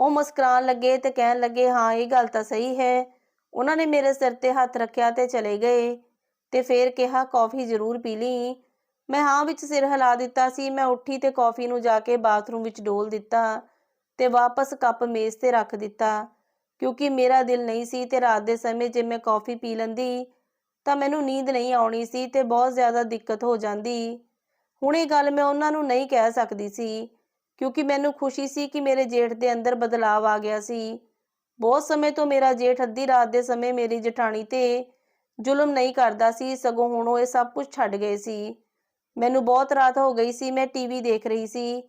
ਉਹ ਮੁਸਕਰਾਉਣ ਲੱਗੇ ਤੇ ਕਹਿਣ ਲੱਗੇ, ਹਾਂ, ਇਹ ਗੱਲ ਤਾਂ ਸਹੀ ਹੈ। ਉਹਨਾਂ ਨੇ ਮੇਰੇ ਸਿਰ ਤੇ ਹੱਥ ਰੱਖਿਆ ਤੇ ਚਲੇ ਗਏ ਤੇ ਫੇਰ ਕਿਹਾ, ਕੌਫੀ ਜ਼ਰੂਰ ਪੀ ਲਈ। ਮੈਂ ਹਾਂ ਵਿੱਚ ਸਿਰ ਹਿਲਾ ਦਿੱਤਾ ਸੀ। ਮੈਂ ਉੱਠੀ ਤੇ ਕੌਫੀ ਨੂੰ ਜਾ ਕੇ ਬਾਥਰੂਮ ਵਿੱਚ ਡੋਲ ਦਿੱਤਾ ਤੇ ਵਾਪਸ ਕੱਪ ਮੇਜ਼ ਤੇ ਰੱਖ ਦਿੱਤਾ। ਕਿਉਂਕਿ ਮੇਰਾ ਦਿਲ ਨਹੀਂ ਸੀ ਤੇ ਰਾਤ ਦੇ ਸਮੇਂ ਜੇ ਮੈਂ ਕੌਫੀ ਪੀ ਲੈਂਦੀ ਤਾਂ ਮੈਨੂੰ ਨੀਂਦ ਨਹੀਂ ਆਉਣੀ ਸੀ ਤੇ ਬਹੁਤ ਜ਼ਿਆਦਾ ਦਿੱਕਤ ਹੋ ਜਾਂਦੀ। ਹੁਣ ਇਹ ਗੱਲ ਮੈਂ ਉਹਨਾਂ ਨੂੰ ਨਹੀਂ ਕਹਿ ਸਕਦੀ ਸੀ ਕਿਉਂਕਿ ਮੈਨੂੰ ਖੁਸ਼ੀ ਸੀ ਕਿ ਮੇਰੇ ਜੇਠ ਦੇ ਅੰਦਰ ਬਦਲਾਅ ਆ ਗਿਆ ਸੀ। ਬਹੁਤ ਸਮੇਂ ਤੋਂ ਮੇਰਾ ਜੇਠ ਅੱਧੀ ਰਾਤ ਦੇ ਸਮੇਂ ਮੇਰੀ ਜਠਾਣੀ ਤੇ ਜ਼ੁਲਮ ਨਹੀਂ ਕਰਦਾ ਸੀ, ਸਗੋਂ ਹੁਣ ਉਹ ਇਹ ਸਭ ਕੁਝ ਛੱਡ ਗਏ ਸੀ। ਮੈਨੂੰ ਬਹੁਤ ਰਾਤ ਹੋ ਗਈ ਸੀ, ਮੈਂ ਟੀਵੀ ਦੇਖ ਰਹੀ ਸੀ।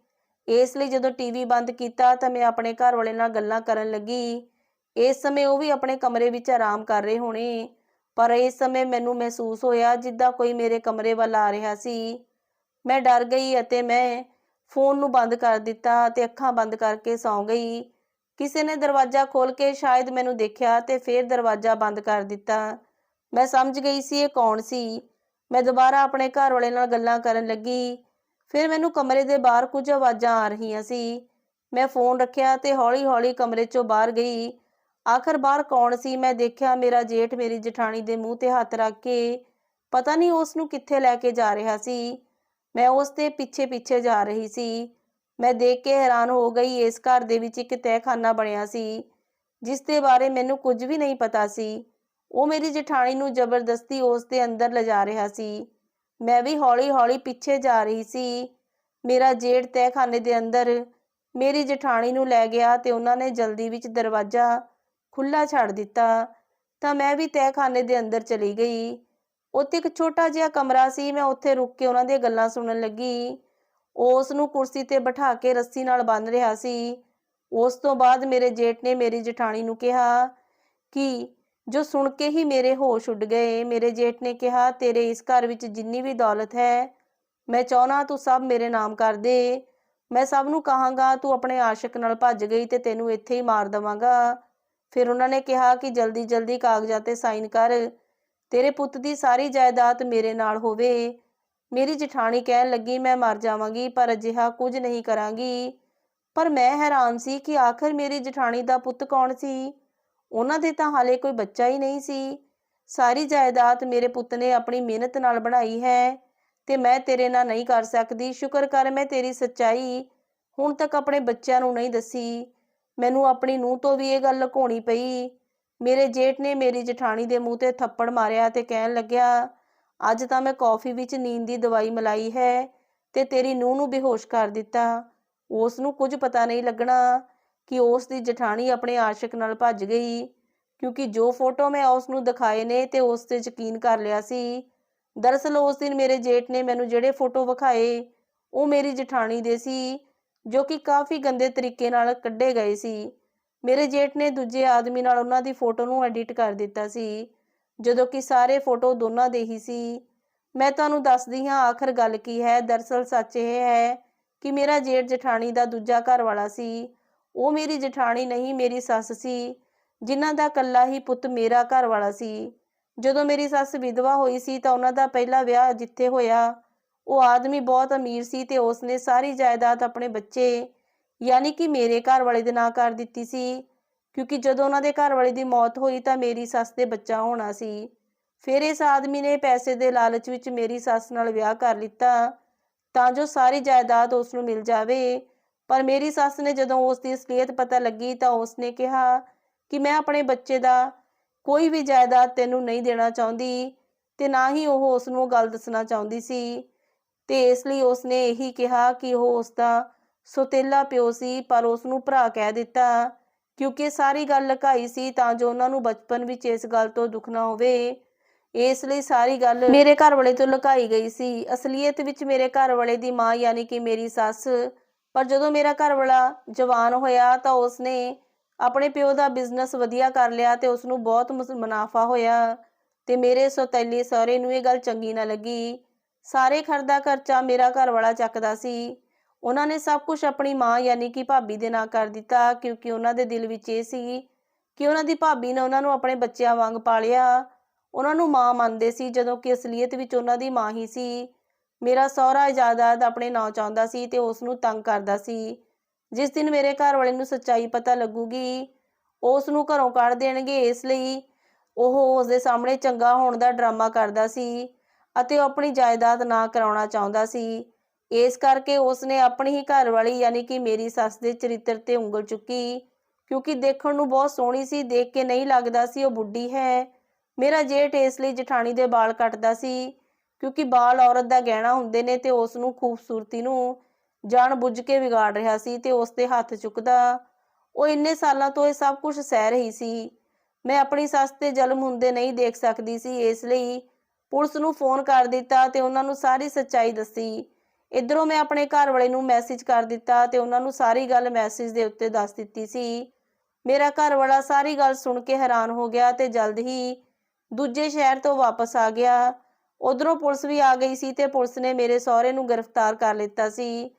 ਇਸ ਲਈ ਜਦੋਂ ਟੀਵੀ ਬੰਦ ਕੀਤਾ ਤਾਂ ਮੈਂ ਆਪਣੇ ਘਰ ਵਾਲੇ ਨਾਲ ਗੱਲਾਂ ਕਰਨ ਲੱਗੀ। ਇਸ ਸਮੇਂ ਉਹ ਵੀ ਆਪਣੇ ਕਮਰੇ ਵਿੱਚ ਆਰਾਮ ਕਰ ਰਹੇ ਹੋਣੇ, ਪਰ ਇਸ ਸਮੇਂ ਮੈਨੂੰ ਮਹਿਸੂਸ ਹੋਇਆ ਜਿੱਦਾਂ ਕੋਈ ਮੇਰੇ ਕਮਰੇ ਵੱਲ ਆ ਰਿਹਾ ਸੀ। ਮੈਂ ਡਰ ਗਈ ਅਤੇ ਮੈਂ ਫੋਨ ਨੂੰ ਬੰਦ ਕਰ ਦਿੱਤਾ ਤੇ ਅੱਖਾਂ ਬੰਦ ਕਰਕੇ ਸੌਂ ਗਈ। ਕਿਸੇ ਨੇ ਦਰਵਾਜ਼ਾ ਖੋਲ ਕੇ ਸ਼ਾਇਦ ਮੈਨੂੰ ਦੇਖਿਆ ਤੇ ਫਿਰ ਦਰਵਾਜ਼ਾ ਬੰਦ ਕਰ ਦਿੱਤਾ। ਮੈਂ ਸਮਝ ਗਈ ਸੀ ਇਹ ਕੌਣ ਸੀ। ਮੈਂ ਦੁਬਾਰਾ ਆਪਣੇ ਘਰ ਵਾਲੇ ਨਾਲ ਗੱਲਾਂ ਕਰਨ ਲੱਗੀ। ਫਿਰ ਮੈਨੂੰ ਕਮਰੇ ਦੇ ਬਾਹਰ ਕੁਝ ਆਵਾਜ਼ਾਂ ਆ ਰਹੀਆਂ ਸੀ। ਮੈਂ ਫੋਨ ਰੱਖਿਆ ਤੇ ਹੌਲੀ-ਹੌਲੀ ਕਮਰੇ ਚੋਂ ਬਾਹਰ ਗਈ। ਆਖਰ ਬਾਹਰ ਕੌਣ ਸੀ? ਮੈਂ ਦੇਖਿਆ ਮੇਰਾ ਜੇਠ ਮੇਰੀ ਜਠਾਣੀ ਦੇ ਮੂੰਹ ਤੇ ਹੱਥ ਰੱਖ ਕੇ ਪਤਾ ਨਹੀਂ ਉਸ ਨੂੰ ਕਿੱਥੇ ਲੈ ਕੇ ਜਾ ਰਿਹਾ ਸੀ। ਮੈਂ ਉਸ ਦੇ ਪਿੱਛੇ-ਪਿੱਛੇ ਜਾ ਰਹੀ ਸੀ। ਮੈਂ ਦੇਖ ਕੇ ਹੈਰਾਨ ਹੋ ਗਈ, ਇਸ ਘਰ ਦੇ ਵਿੱਚ ਇੱਕ ਤਹਿਖਾਨਾ ਬਣਿਆ ਸੀ, ਜਿਸ ਦੇ ਬਾਰੇ ਮੈਨੂੰ ਕੁਝ ਵੀ ਨਹੀਂ ਪਤਾ ਸੀ। ਉਹ ਮੇਰੀ ਜਠਾਣੀ ਨੂੰ ਜ਼ਬਰਦਸਤੀ ਉਸ ਦੇ ਅੰਦਰ ਲਿਜਾ ਰਿਹਾ ਸੀ। ਮੈਂ ਵੀ ਹੌਲੀ-ਹੌਲੀ ਪਿੱਛੇ ਜਾ ਰਹੀ ਸੀ। ਮੇਰਾ ਜੇਠ ਤਹਿਖਾਨੇ ਦੇ ਅੰਦਰ ਮੇਰੀ ਜਠਾਣੀ ਨੂੰ ਲੈ ਗਿਆ ਤੇ ਉਹਨਾਂ ਨੇ ਜਲਦੀ ਵਿੱਚ ਦਰਵਾਜ਼ਾ ਖੁੱਲਾ ਛੱਡ ਦਿੱਤਾ, ਤਾਂ ਮੈਂ ਵੀ ਤਹਿਖਾਨੇ ਦੇ ਅੰਦਰ ਚਲੀ ਗਈ। ਉੱਥੇ ਇੱਕ ਛੋਟਾ ਜਿਹਾ ਕਮਰਾ ਸੀ, ਮੈਂ ਉੱਥੇ ਰੁਕ ਕੇ ਉਹਨਾਂ ਦੀਆਂ ਗੱਲਾਂ ਸੁਣਨ ਲੱਗੀ। ਉਸ ਨੂੰ ਕੁਰਸੀ ਤੇ ਬਿਠਾ ਕੇ ਰੱਸੀ ਨਾਲ ਬੰਨ ਰਿਹਾ ਸੀ। ਉਸ ਤੋਂ ਬਾਅਦ ਮੇਰੇ ਜੇਠ ਨੇ ਮੇਰੀ ਜਠਾਣੀ ਨੂੰ ਕਿਹਾ ਕਿ ਜੋ ਸੁਣ ਕੇ ਹੀ ਮੇਰੇ ਹੋਸ਼ ਉੱਡ ਗਏ, ਮੇਰੇ ਜੇਠ ਨੇ ਕਿਹਾ, ਤੇਰੇ ਇਸ ਘਰ ਵਿੱਚ ਜਿੰਨੀ ਵੀ ਦੌਲਤ ਹੈ, ਮੈਂ ਚਾਹਣਾ ਤੂੰ ਸਭ ਮੇਰੇ ਨਾਮ ਕਰ ਦੇ। ਮੈਂ ਸਭ ਨੂੰ ਕਹਾਂਗਾ, ਤੂੰ ਆਪਣੇ ਆਸ਼ਿਕ ਨਾਲ ਭੱਜ ਗਈ ਤੇ ਤੈਨੂੰ ਇੱਥੇ ਹੀ ਮਾਰ ਦਵਾਂਗਾ। ਫਿਰ ਉਹਨਾਂ ਨੇ ਕਿਹਾ ਕਿ ਜਲਦੀ ਜਲਦੀ ਕਾਗਜ਼ਾਂ ਤੇ ਸਾਈਨ ਕਰ, ਤੇਰੇ ਪੁੱਤ ਦੀ ਸਾਰੀ ਜਾਇਦਾਦ ਮੇਰੇ ਨਾਲ ਹੋਵੇ। ਮੇਰੀ ਜਠਾਣੀ ਕਹਿਣ ਲੱਗੀ, ਮੈਂ ਮਰ ਜਾਵਾਂਗੀ, ਪਰ ਅਜਿਹਾ ਕੁਝ ਨਹੀਂ ਕਰਾਂਗੀ। ਪਰ ਮੈਂ ਹੈਰਾਨ ਸੀ ਕਿ ਆਖਰ ਮੇਰੀ ਜਠਾਣੀ ਦਾ ਪੁੱਤ ਕੌਣ ਸੀ? ਉਹਨਾਂ ਦੇ ਤਾਂ ਹਾਲੇ ਕੋਈ ਬੱਚਾ ਹੀ ਨਹੀਂ ਸੀ। ਸਾਰੀ ਜਾਇਦਾਦ ਮੇਰੇ ਪੁੱਤ ਨੇ ਆਪਣੀ ਮਿਹਨਤ ਨਾਲ ਬਣਾਈ ਹੈ ਤੇ ਮੈਂ ਤੇਰੇ ਨਾਲ ਨਹੀਂ ਕਰ ਸਕਦੀ। ਸ਼ੁਕਰ ਕਰ, ਮੈਂ ਤੇਰੀ ਸੱਚਾਈ ਹੁਣ ਤੱਕ ਆਪਣੇ ਬੱਚਿਆਂ ਨੂੰ ਨਹੀਂ ਦੱਸੀ। ਮੈਨੂੰ ਆਪਣੀ ਨੂੰਹ ਤੋਂ ਵੀ ਇਹ ਗੱਲ ਲੁਕਾਉਣੀ ਪਈ। ਮੇਰੇ ਜੇਠ ਨੇ ਮੇਰੀ ਜਠਾਣੀ ਦੇ ਮੂੰਹ ਤੇ ਥੱਪੜ ਮਾਰਿਆ ਤੇ ਕਹਿਣ ਲੱਗਿਆ ਅੱਜ ਤਾਂ ਮੈਂ ਕੌਫੀ ਵਿੱਚ ਨੀਂਦ ਦੀ ਦਵਾਈ ਮਲਾਈ ਹੈ ਤੇ ਤੇਰੀ ਨੂੰਹ ਨੂੰ ਬੇਹੋਸ਼ ਕਰ ਦਿੱਤਾ। ਉਸ ਨੂੰ ਕੁਝ ਪਤਾ ਨਹੀਂ ਲੱਗਣਾ ਕਿ ਉਸ ਦੀ ਜਠਾਣੀ ਆਪਣੇ ਆਸ਼ਿਕ ਨਾਲ ਭੱਜ ਗਈ, ਕਿਉਂਕਿ ਜੋ ਫੋਟੋ ਮੈਂ ਉਸ ਨੂੰ ਦਿਖਾਏ ਨੇ ਤੇ ਉਸ ਤੇ ਯਕੀਨ ਕਰ ਲਿਆ ਸੀ ਦਰਅਸਲ ਉਸ ਦਿਨ ਮੇਰੇ ਜੇਠ ਨੇ ਮੈਨੂੰ ਜਿਹੜੇ ਫੋਟੋ ਵਿਖਾਏ, ਉਹ ਮੇਰੀ ਜਠਾਣੀ ਦੇ ਸੀ, ਜੋ ਕਿ ਕਾਫੀ ਗੰਦੇ ਤਰੀਕੇ ਨਾਲ ਕੱਢੇ ਗਏ ਸੀ। ਮੇਰੇ ਜੇਠ ਨੇ ਦੂਜੇ ਆਦਮੀ ਨਾਲ ਉਹਨਾਂ ਦੀ ਫੋਟੋ ਨੂੰ ਐਡਿਟ ਕਰ ਦਿੱਤਾ ਸੀ। ਜਦੋਂ ਕਿ ਸਾਰੇ ਫੋਟੋ ਦੋਨਾਂ ਦੇ ਹੀ ਸੀ। ਮੈਂ ਤੁਹਾਨੂੰ ਦੱਸਦੀ ਹਾਂ ਆਖਰ ਗੱਲ ਕੀ ਹੈ। ਦਰਅਸਲ ਸੱਚ ਇਹ ਹੈ ਕਿ ਮੇਰਾ ਜੇਠ ਜਠਾਣੀ ਦਾ ਦੂਜਾ ਘਰ ਵਾਲਾ ਸੀ। ਉਹ ਮੇਰੀ ਜਠਾਣੀ ਨਹੀਂ, ਮੇਰੀ ਸੱਸ ਸੀ, ਜਿਨ੍ਹਾਂ ਦਾ ਕੱਲਾ ਹੀ ਪੁੱਤ ਮੇਰਾ ਘਰ ਵਾਲਾ ਸੀ। ਜਦੋਂ ਮੇਰੀ ਸੱਸ ਵਿਧਵਾ ਹੋਈ ਸੀ ਤਾਂ ਉਹਨਾਂ ਦਾ ਪਹਿਲਾ ਵਿਆਹ ਜਿੱਥੇ ਹੋਇਆ, ਉਹ ਆਦਮੀ ਬਹੁਤ ਅਮੀਰ ਸੀ ਤੇ ਉਸਨੇ ਸਾਰੀ ਜਾਇਦਾਦ ਆਪਣੇ ਬੱਚੇ, ਯਾਨੀ ਕਿ ਮੇਰੇ ਘਰ ਵਾਲੇ ਦੇ ਨਾਂ ਕਰ ਦਿੱਤੀ ਸੀ। ਕਿਉਂਕਿ ਜਦੋਂ ਉਹਨਾਂ ਦੇ ਘਰ ਵਾਲੇ ਦੀ ਮੌਤ ਹੋਈ ਤਾਂ ਮੇਰੀ ਸੱਸ ਦੇ ਬੱਚਾ ਹੋਣਾ ਸੀ। ਫਿਰ ਇਸ ਆਦਮੀ ਨੇ ਪੈਸੇ ਦੇ ਲਾਲਚ ਵਿੱਚ ਮੇਰੀ ਸੱਸ ਨਾਲ ਵਿਆਹ ਕਰ ਲਿੱਤਾ। ਤਾਂ ਜੋ ਸਾਰੀ ਜਾਇਦਾਦ ਉਸ ਨੂੰ ਮਿਲ ਜਾਵੇ। ਪਰ ਮੇਰੀ ਸੱਸ ਨੇ ਜਦੋਂ ਉਸ ਦੀ ਅਸਲੀਅਤ ਪਤਾ ਲੱਗੀ ਤਾਂ ਉਸਨੇ ਕਿਹਾ ਕਿ ਮੈਂ ਆਪਣੇ ਬੱਚੇ ਦਾ ਕੋਈ ਵੀ ਜਾਇਦਾਦ ਤੈਨੂੰ ਨਹੀਂ ਦੇਣਾ ਚਾਹੁੰਦੀ ਤੇ ਨਾ ਹੀ ਉਹ ਉਸ ਨੂੰ ਗੱਲ ਦੱਸਣਾ ਚਾਹੁੰਦੀ ਸੀ। ਤੇ ਇਸ ਲਈ ਉਸਨੇ ਇਹੀ ਕਿਹਾ ਕਿ ਉਹ ਉਸ ਦਾ ਸੋਤੇਲਾ ਪਿਓ ਸੀ ਪਰ ਉਸ ਨੂੰ ਭਰਾ ਕਹਿ ਦਿੱਤਾ। ਕਿਉਂਕਿ ਸਾਰੀ ਗੱਲ ਲੁਕਾਈ ਸੀ ਤਾਂ ਜੋ ਉਹਨਾਂ ਨੂੰ ਬਚਪਨ ਵਿੱਚ ਇਸ ਗੱਲ ਤੋਂ ਦੁੱਖ ਨਾ ਹੋਵੇ। ਇਸ ਲਈ ਸਾਰੀ ਗੱਲ ਮੇਰੇ ਘਰ ਵਾਲੇ ਤੋਂ ਲੁਕਾਈ ਗਈ ਸੀ। ਅਸਲੀਅਤ ਵਿੱਚ ਮੇਰੇ ਘਰ ਵਾਲੇ ਦੀ ਮਾਂ ਯਾਨੀ ਕਿ ਮੇਰੀ ਸੱਸ, ਪਰ ਜਦੋਂ ਮੇਰਾ ਘਰ ਵਾਲਾ ਜਵਾਨ ਹੋਇਆ ਤਾਂ ਉਸਨੇ ਆਪਣੇ ਪਿਓ ਦਾ ਬਿਜ਼ਨਸ ਵਧੀਆ ਕਰ ਲਿਆ ਤੇ ਉਸ ਨੂੰ ਬਹੁਤ ਮੁਸ- ਮੁਨਾਫਾ ਹੋਇਆ ਤੇ ਮੇਰੇ ਸੌਤੇਲੇ ਸਹੁਰੇ ਨੂੰ ਇਹ ਗੱਲ ਚੰਗੀ ਨਾ ਲੱਗੀ। ਸਾਰੇ ਘਰ ਦਾ ਖਰਚਾ ਮੇਰਾ ਘਰ ਵਾਲਾ ਚੱਕਦਾ ਸੀ। ਉਹਨਾਂ ਨੇ ਸਭ ਕੁਝ ਆਪਣੀ ਮਾਂ ਯਾਨੀ ਕਿ ਭਾਬੀ ਦੇ ਨਾਂ ਕਰ ਦਿੱਤਾ ਕਿਉਂਕਿ ਉਹਨਾਂ ਦੇ ਦਿਲ ਵਿੱਚ ਇਹ ਸੀ ਕਿ ਉਹਨਾਂ ਦੀ ਭਾਬੀ ਨੇ ਉਹਨਾਂ ਨੂੰ ਆਪਣੇ ਬੱਚਿਆਂ ਵਾਂਗ ਪਾਲਿਆ। ਉਹਨਾਂ ਨੂੰ ਮਾਂ ਮੰਨਦੇ ਸੀ ਜਦੋਂ ਕਿ ਅਸਲੀਅਤ ਵਿੱਚ ਉਹਨਾਂ ਦੀ ਮਾਂ ਹੀ ਸੀ। ਮੇਰਾ ਸਹੁਰਾ ਜਾਇਦਾਦ ਆਪਣੇ ਨਾਂ ਚਾਹੁੰਦਾ ਸੀ ਤੇ ਉਸ ਨੂੰ ਤੰਗ ਕਰਦਾ ਸੀ। ਜਿਸ ਦਿਨ ਮੇਰੇ ਘਰ ਵਾਲੇ ਨੂੰ ਸੱਚਾਈ ਪਤਾ ਲੱਗੂਗੀ, ਉਸ ਨੂੰ ਘਰੋਂ ਕੱਢ ਦੇਣਗੇ, ਇਸ ਲਈ ਉਹ ਉਸ ਦੇ ਸਾਹਮਣੇ ਚੰਗਾ ਹੋਣ ਦਾ ਡਰਾਮਾ ਕਰਦਾ ਸੀ ਅਤੇ ਉਹ ਆਪਣੀ ਜਾਇਦਾਦ ਨਾ ਕਰਾਉਣਾ ਚਾਹੁੰਦਾ ਸੀ। ਇਸ ਕਰਕੇ ਉਸ ਨੇ ਆਪਣੀ ਹੀ ਘਰਵਾਲੀ ਯਾਨੀ ਕਿ ਮੇਰੀ ਸੱਸ ਦੇ ਚਰਿੱਤਰ ਤੇ ਉਂਗਲ ਚੁੱਕੀ ਕਿਉਂਕਿ ਦੇਖਣ ਨੂੰ ਬਹੁਤ ਸੋਹਣੀ ਸੀ, ਦੇਖ ਕੇ ਨਹੀਂ ਲੱਗਦਾ ਸੀ ਉਹ ਬੁੱਢੀ ਹੈ। ਮੇਰਾ ਜੇਠ ਇਸ ਲਈ ਜਠਾਣੀ ਦੇ ਵਾਲ ਕੱਟਦਾ ਸੀ ਕਿਉਂਕਿ ਵਾਲ ਔਰਤ ਦਾ ਗਹਿਣਾ ਹੁੰਦੇ ਨੇ ਤੇ ਉਸ ਨੂੰ ਖੂਬਸੂਰਤੀ ਨੂੰ ਜਾਣ ਬੁੱਝ ਕੇ ਵਿਗਾੜ ਰਿਹਾ ਸੀ ਤੇ ਉਸ ਦੇ ਹੱਥ ਚੁੱਕਦਾ। ਉਹ ਇੰਨੇ ਸਾਲਾਂ ਤੋਂ ਇਹ ਸਭ ਕੁਝ ਸਹਿ ਰਹੀ ਸੀ। ਮੈਂ ਆਪਣੀ ਸੱਸ ਤੇ ਜਲਮ ਹੁੰਦੇ ਨਹੀਂ ਦੇਖ ਸਕਦੀ ਸੀ, ਇਸ ਲਈ ਪੁਲਿਸ ਨੂੰ ਫੋਨ ਕਰ ਦਿੱਤਾ ਤੇ ਉਹਨਾਂ ਨੂੰ ਸਾਰੀ ਸੱਚਾਈ ਦੱਸੀ। ਇਧਰੋਂ ਮੈਂ ਆਪਣੇ ਘਰ ਵਾਲੇ ਨੂੰ ਮੈਸੇਜ ਕਰ ਦਿੱਤਾ ਤੇ ਉਹਨਾਂ ਨੂੰ ਸਾਰੀ ਗੱਲ ਮੈਸੇਜ ਦੇ ਉੱਤੇ ਦੱਸ ਦਿੱਤੀ ਸੀ। ਮੇਰਾ ਘਰ ਵਾਲਾ ਸਾਰੀ ਗੱਲ ਸੁਣ ਕੇ ਹੈਰਾਨ ਹੋ ਗਿਆ ਤੇ ਜਲਦ ਹੀ ਦੂਜੇ ਸ਼ਹਿਰ ਤੋਂ ਵਾਪਸ ਆ ਗਿਆ। ਉਧਰੋਂ ਪੁਲਿਸ ਵੀ ਆ ਗਈ ਸੀ ਤੇ ਪੁਲਿਸ ਨੇ ਮੇਰੇ ਸਹੁਰੇ ਨੂੰ ਗ੍ਰਿਫਤਾਰ ਕਰ ਲਿੱਤਾ ਸੀ,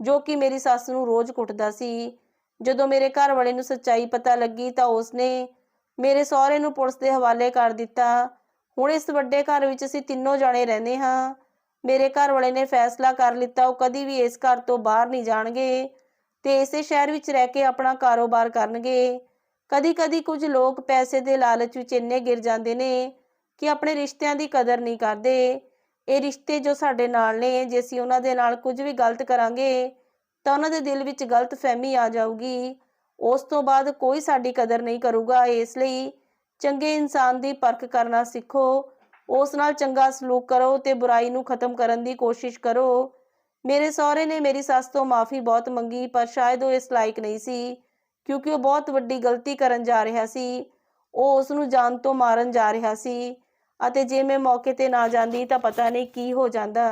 ਜੋ ਕਿ ਮੇਰੀ ਸੱਸ ਨੂੰ ਰੋਜ਼ ਕੁੱਟਦਾ ਸੀ। ਜਦੋਂ ਮੇਰੇ ਘਰ ਵਾਲੇ ਨੂੰ ਸੱਚਾਈ ਪਤਾ ਲੱਗੀ ਤਾਂ ਉਸਨੇ ਮੇਰੇ ਸਹੁਰੇ ਨੂੰ ਪੁਲਿਸ ਦੇ ਹਵਾਲੇ ਕਰ ਦਿੱਤਾ। ਹੁਣ ਇਸ ਵੱਡੇ ਘਰ ਵਿੱਚ ਅਸੀਂ ਤਿੰਨੋਂ ਜਾਣੇ ਰਹਿੰਦੇ ਹਾਂ। ਮੇਰੇ ਘਰ ਵਾਲੇ ਨੇ ਫੈਸਲਾ ਕਰ ਲਿੱਤਾ, ਉਹ ਕਦੀ ਵੀ ਇਸ ਘਰ ਤੋਂ ਬਾਹਰ ਨਹੀਂ ਜਾਣਗੇ ਤੇ ਇਸੇ ਸ਼ਹਿਰ ਵਿੱਚ ਰਹਿ ਕੇ ਆਪਣਾ ਕਾਰੋਬਾਰ ਕਰਨਗੇ। ਕਦੀ-ਕਦੀ ਕੁਝ ਲੋਕ ਪੈਸੇ ਦੇ ਲਾਲਚ ਵਿੱਚ ਇੰਨੇ ਗਿਰ ਜਾਂਦੇ ਨੇ ਕਿ ਆਪਣੇ ਰਿਸ਼ਤਿਆਂ ਦੀ ਕਦਰ ਨਹੀਂ ਕਰਦੇ। ਇਹ ਰਿਸ਼ਤੇ ਜੋ ਸਾਡੇ ਨਾਲ ਨੇ, ਜੇ ਅਸੀਂ ਉਹਨਾਂ ਦੇ ਨਾਲ ਕੁਝ ਵੀ ਗਲਤ ਕਰਾਂਗੇ, ਤਾਂ ਉਹਨਾਂ ਦੇ ਦਿਲ ਵਿੱਚ ਗਲਤ ਫਹਿਮੀ ਆ ਜਾਊਗੀ। ਉਸ ਤੋਂ ਬਾਅਦ ਕੋਈ ਸਾਡੀ ਕਦਰ ਨਹੀਂ ਕਰੂਗਾ, ਇਸ ਲਈ ਚੰਗੇ ਇਨਸਾਨ ਦੀ ਪਰਖ ਕਰਨਾ ਸਿੱਖੋ। ਉਸ ਨਾਲ ਚੰਗਾ ਸਲੂਕ ਕਰੋ ਤੇ ਬੁਰਾਈ ਨੂੰ ਖਤਮ ਕਰਨ ਦੀ ਕੋਸ਼ਿਸ਼ ਕਰੋ। ਮੇਰੇ ਸਹੁਰੇ ਨੇ ਮੇਰੀ ਸੱਸ ਤੋਂ ਮਾਫੀ ਬਹੁਤ ਮੰਗੀ, ਪਰ ਸ਼ਾਇਦ ਉਹ ਇਸ ਲਾਇਕ ਨਹੀਂ ਸੀ, ਕਿਉਂਕਿ ਉਹ ਬਹੁਤ ਵੱਡੀ ਗਲਤੀ ਕਰਨ ਜਾ ਰਿਹਾ ਸੀ। ਉਹ ਉਸ ਨੂੰ ਜਾਨ ਤੋਂ ਮਾਰਨ ਜਾ ਰਿਹਾ ਸੀ, ਅਤੇ ਜੇ ਮੈਂ ਮੌਕੇ ਤੇ ਨਾ ਜਾਂਦੀ ਤਾਂ ਪਤਾ ਨਹੀਂ ਕੀ ਹੋ ਜਾਂਦਾ।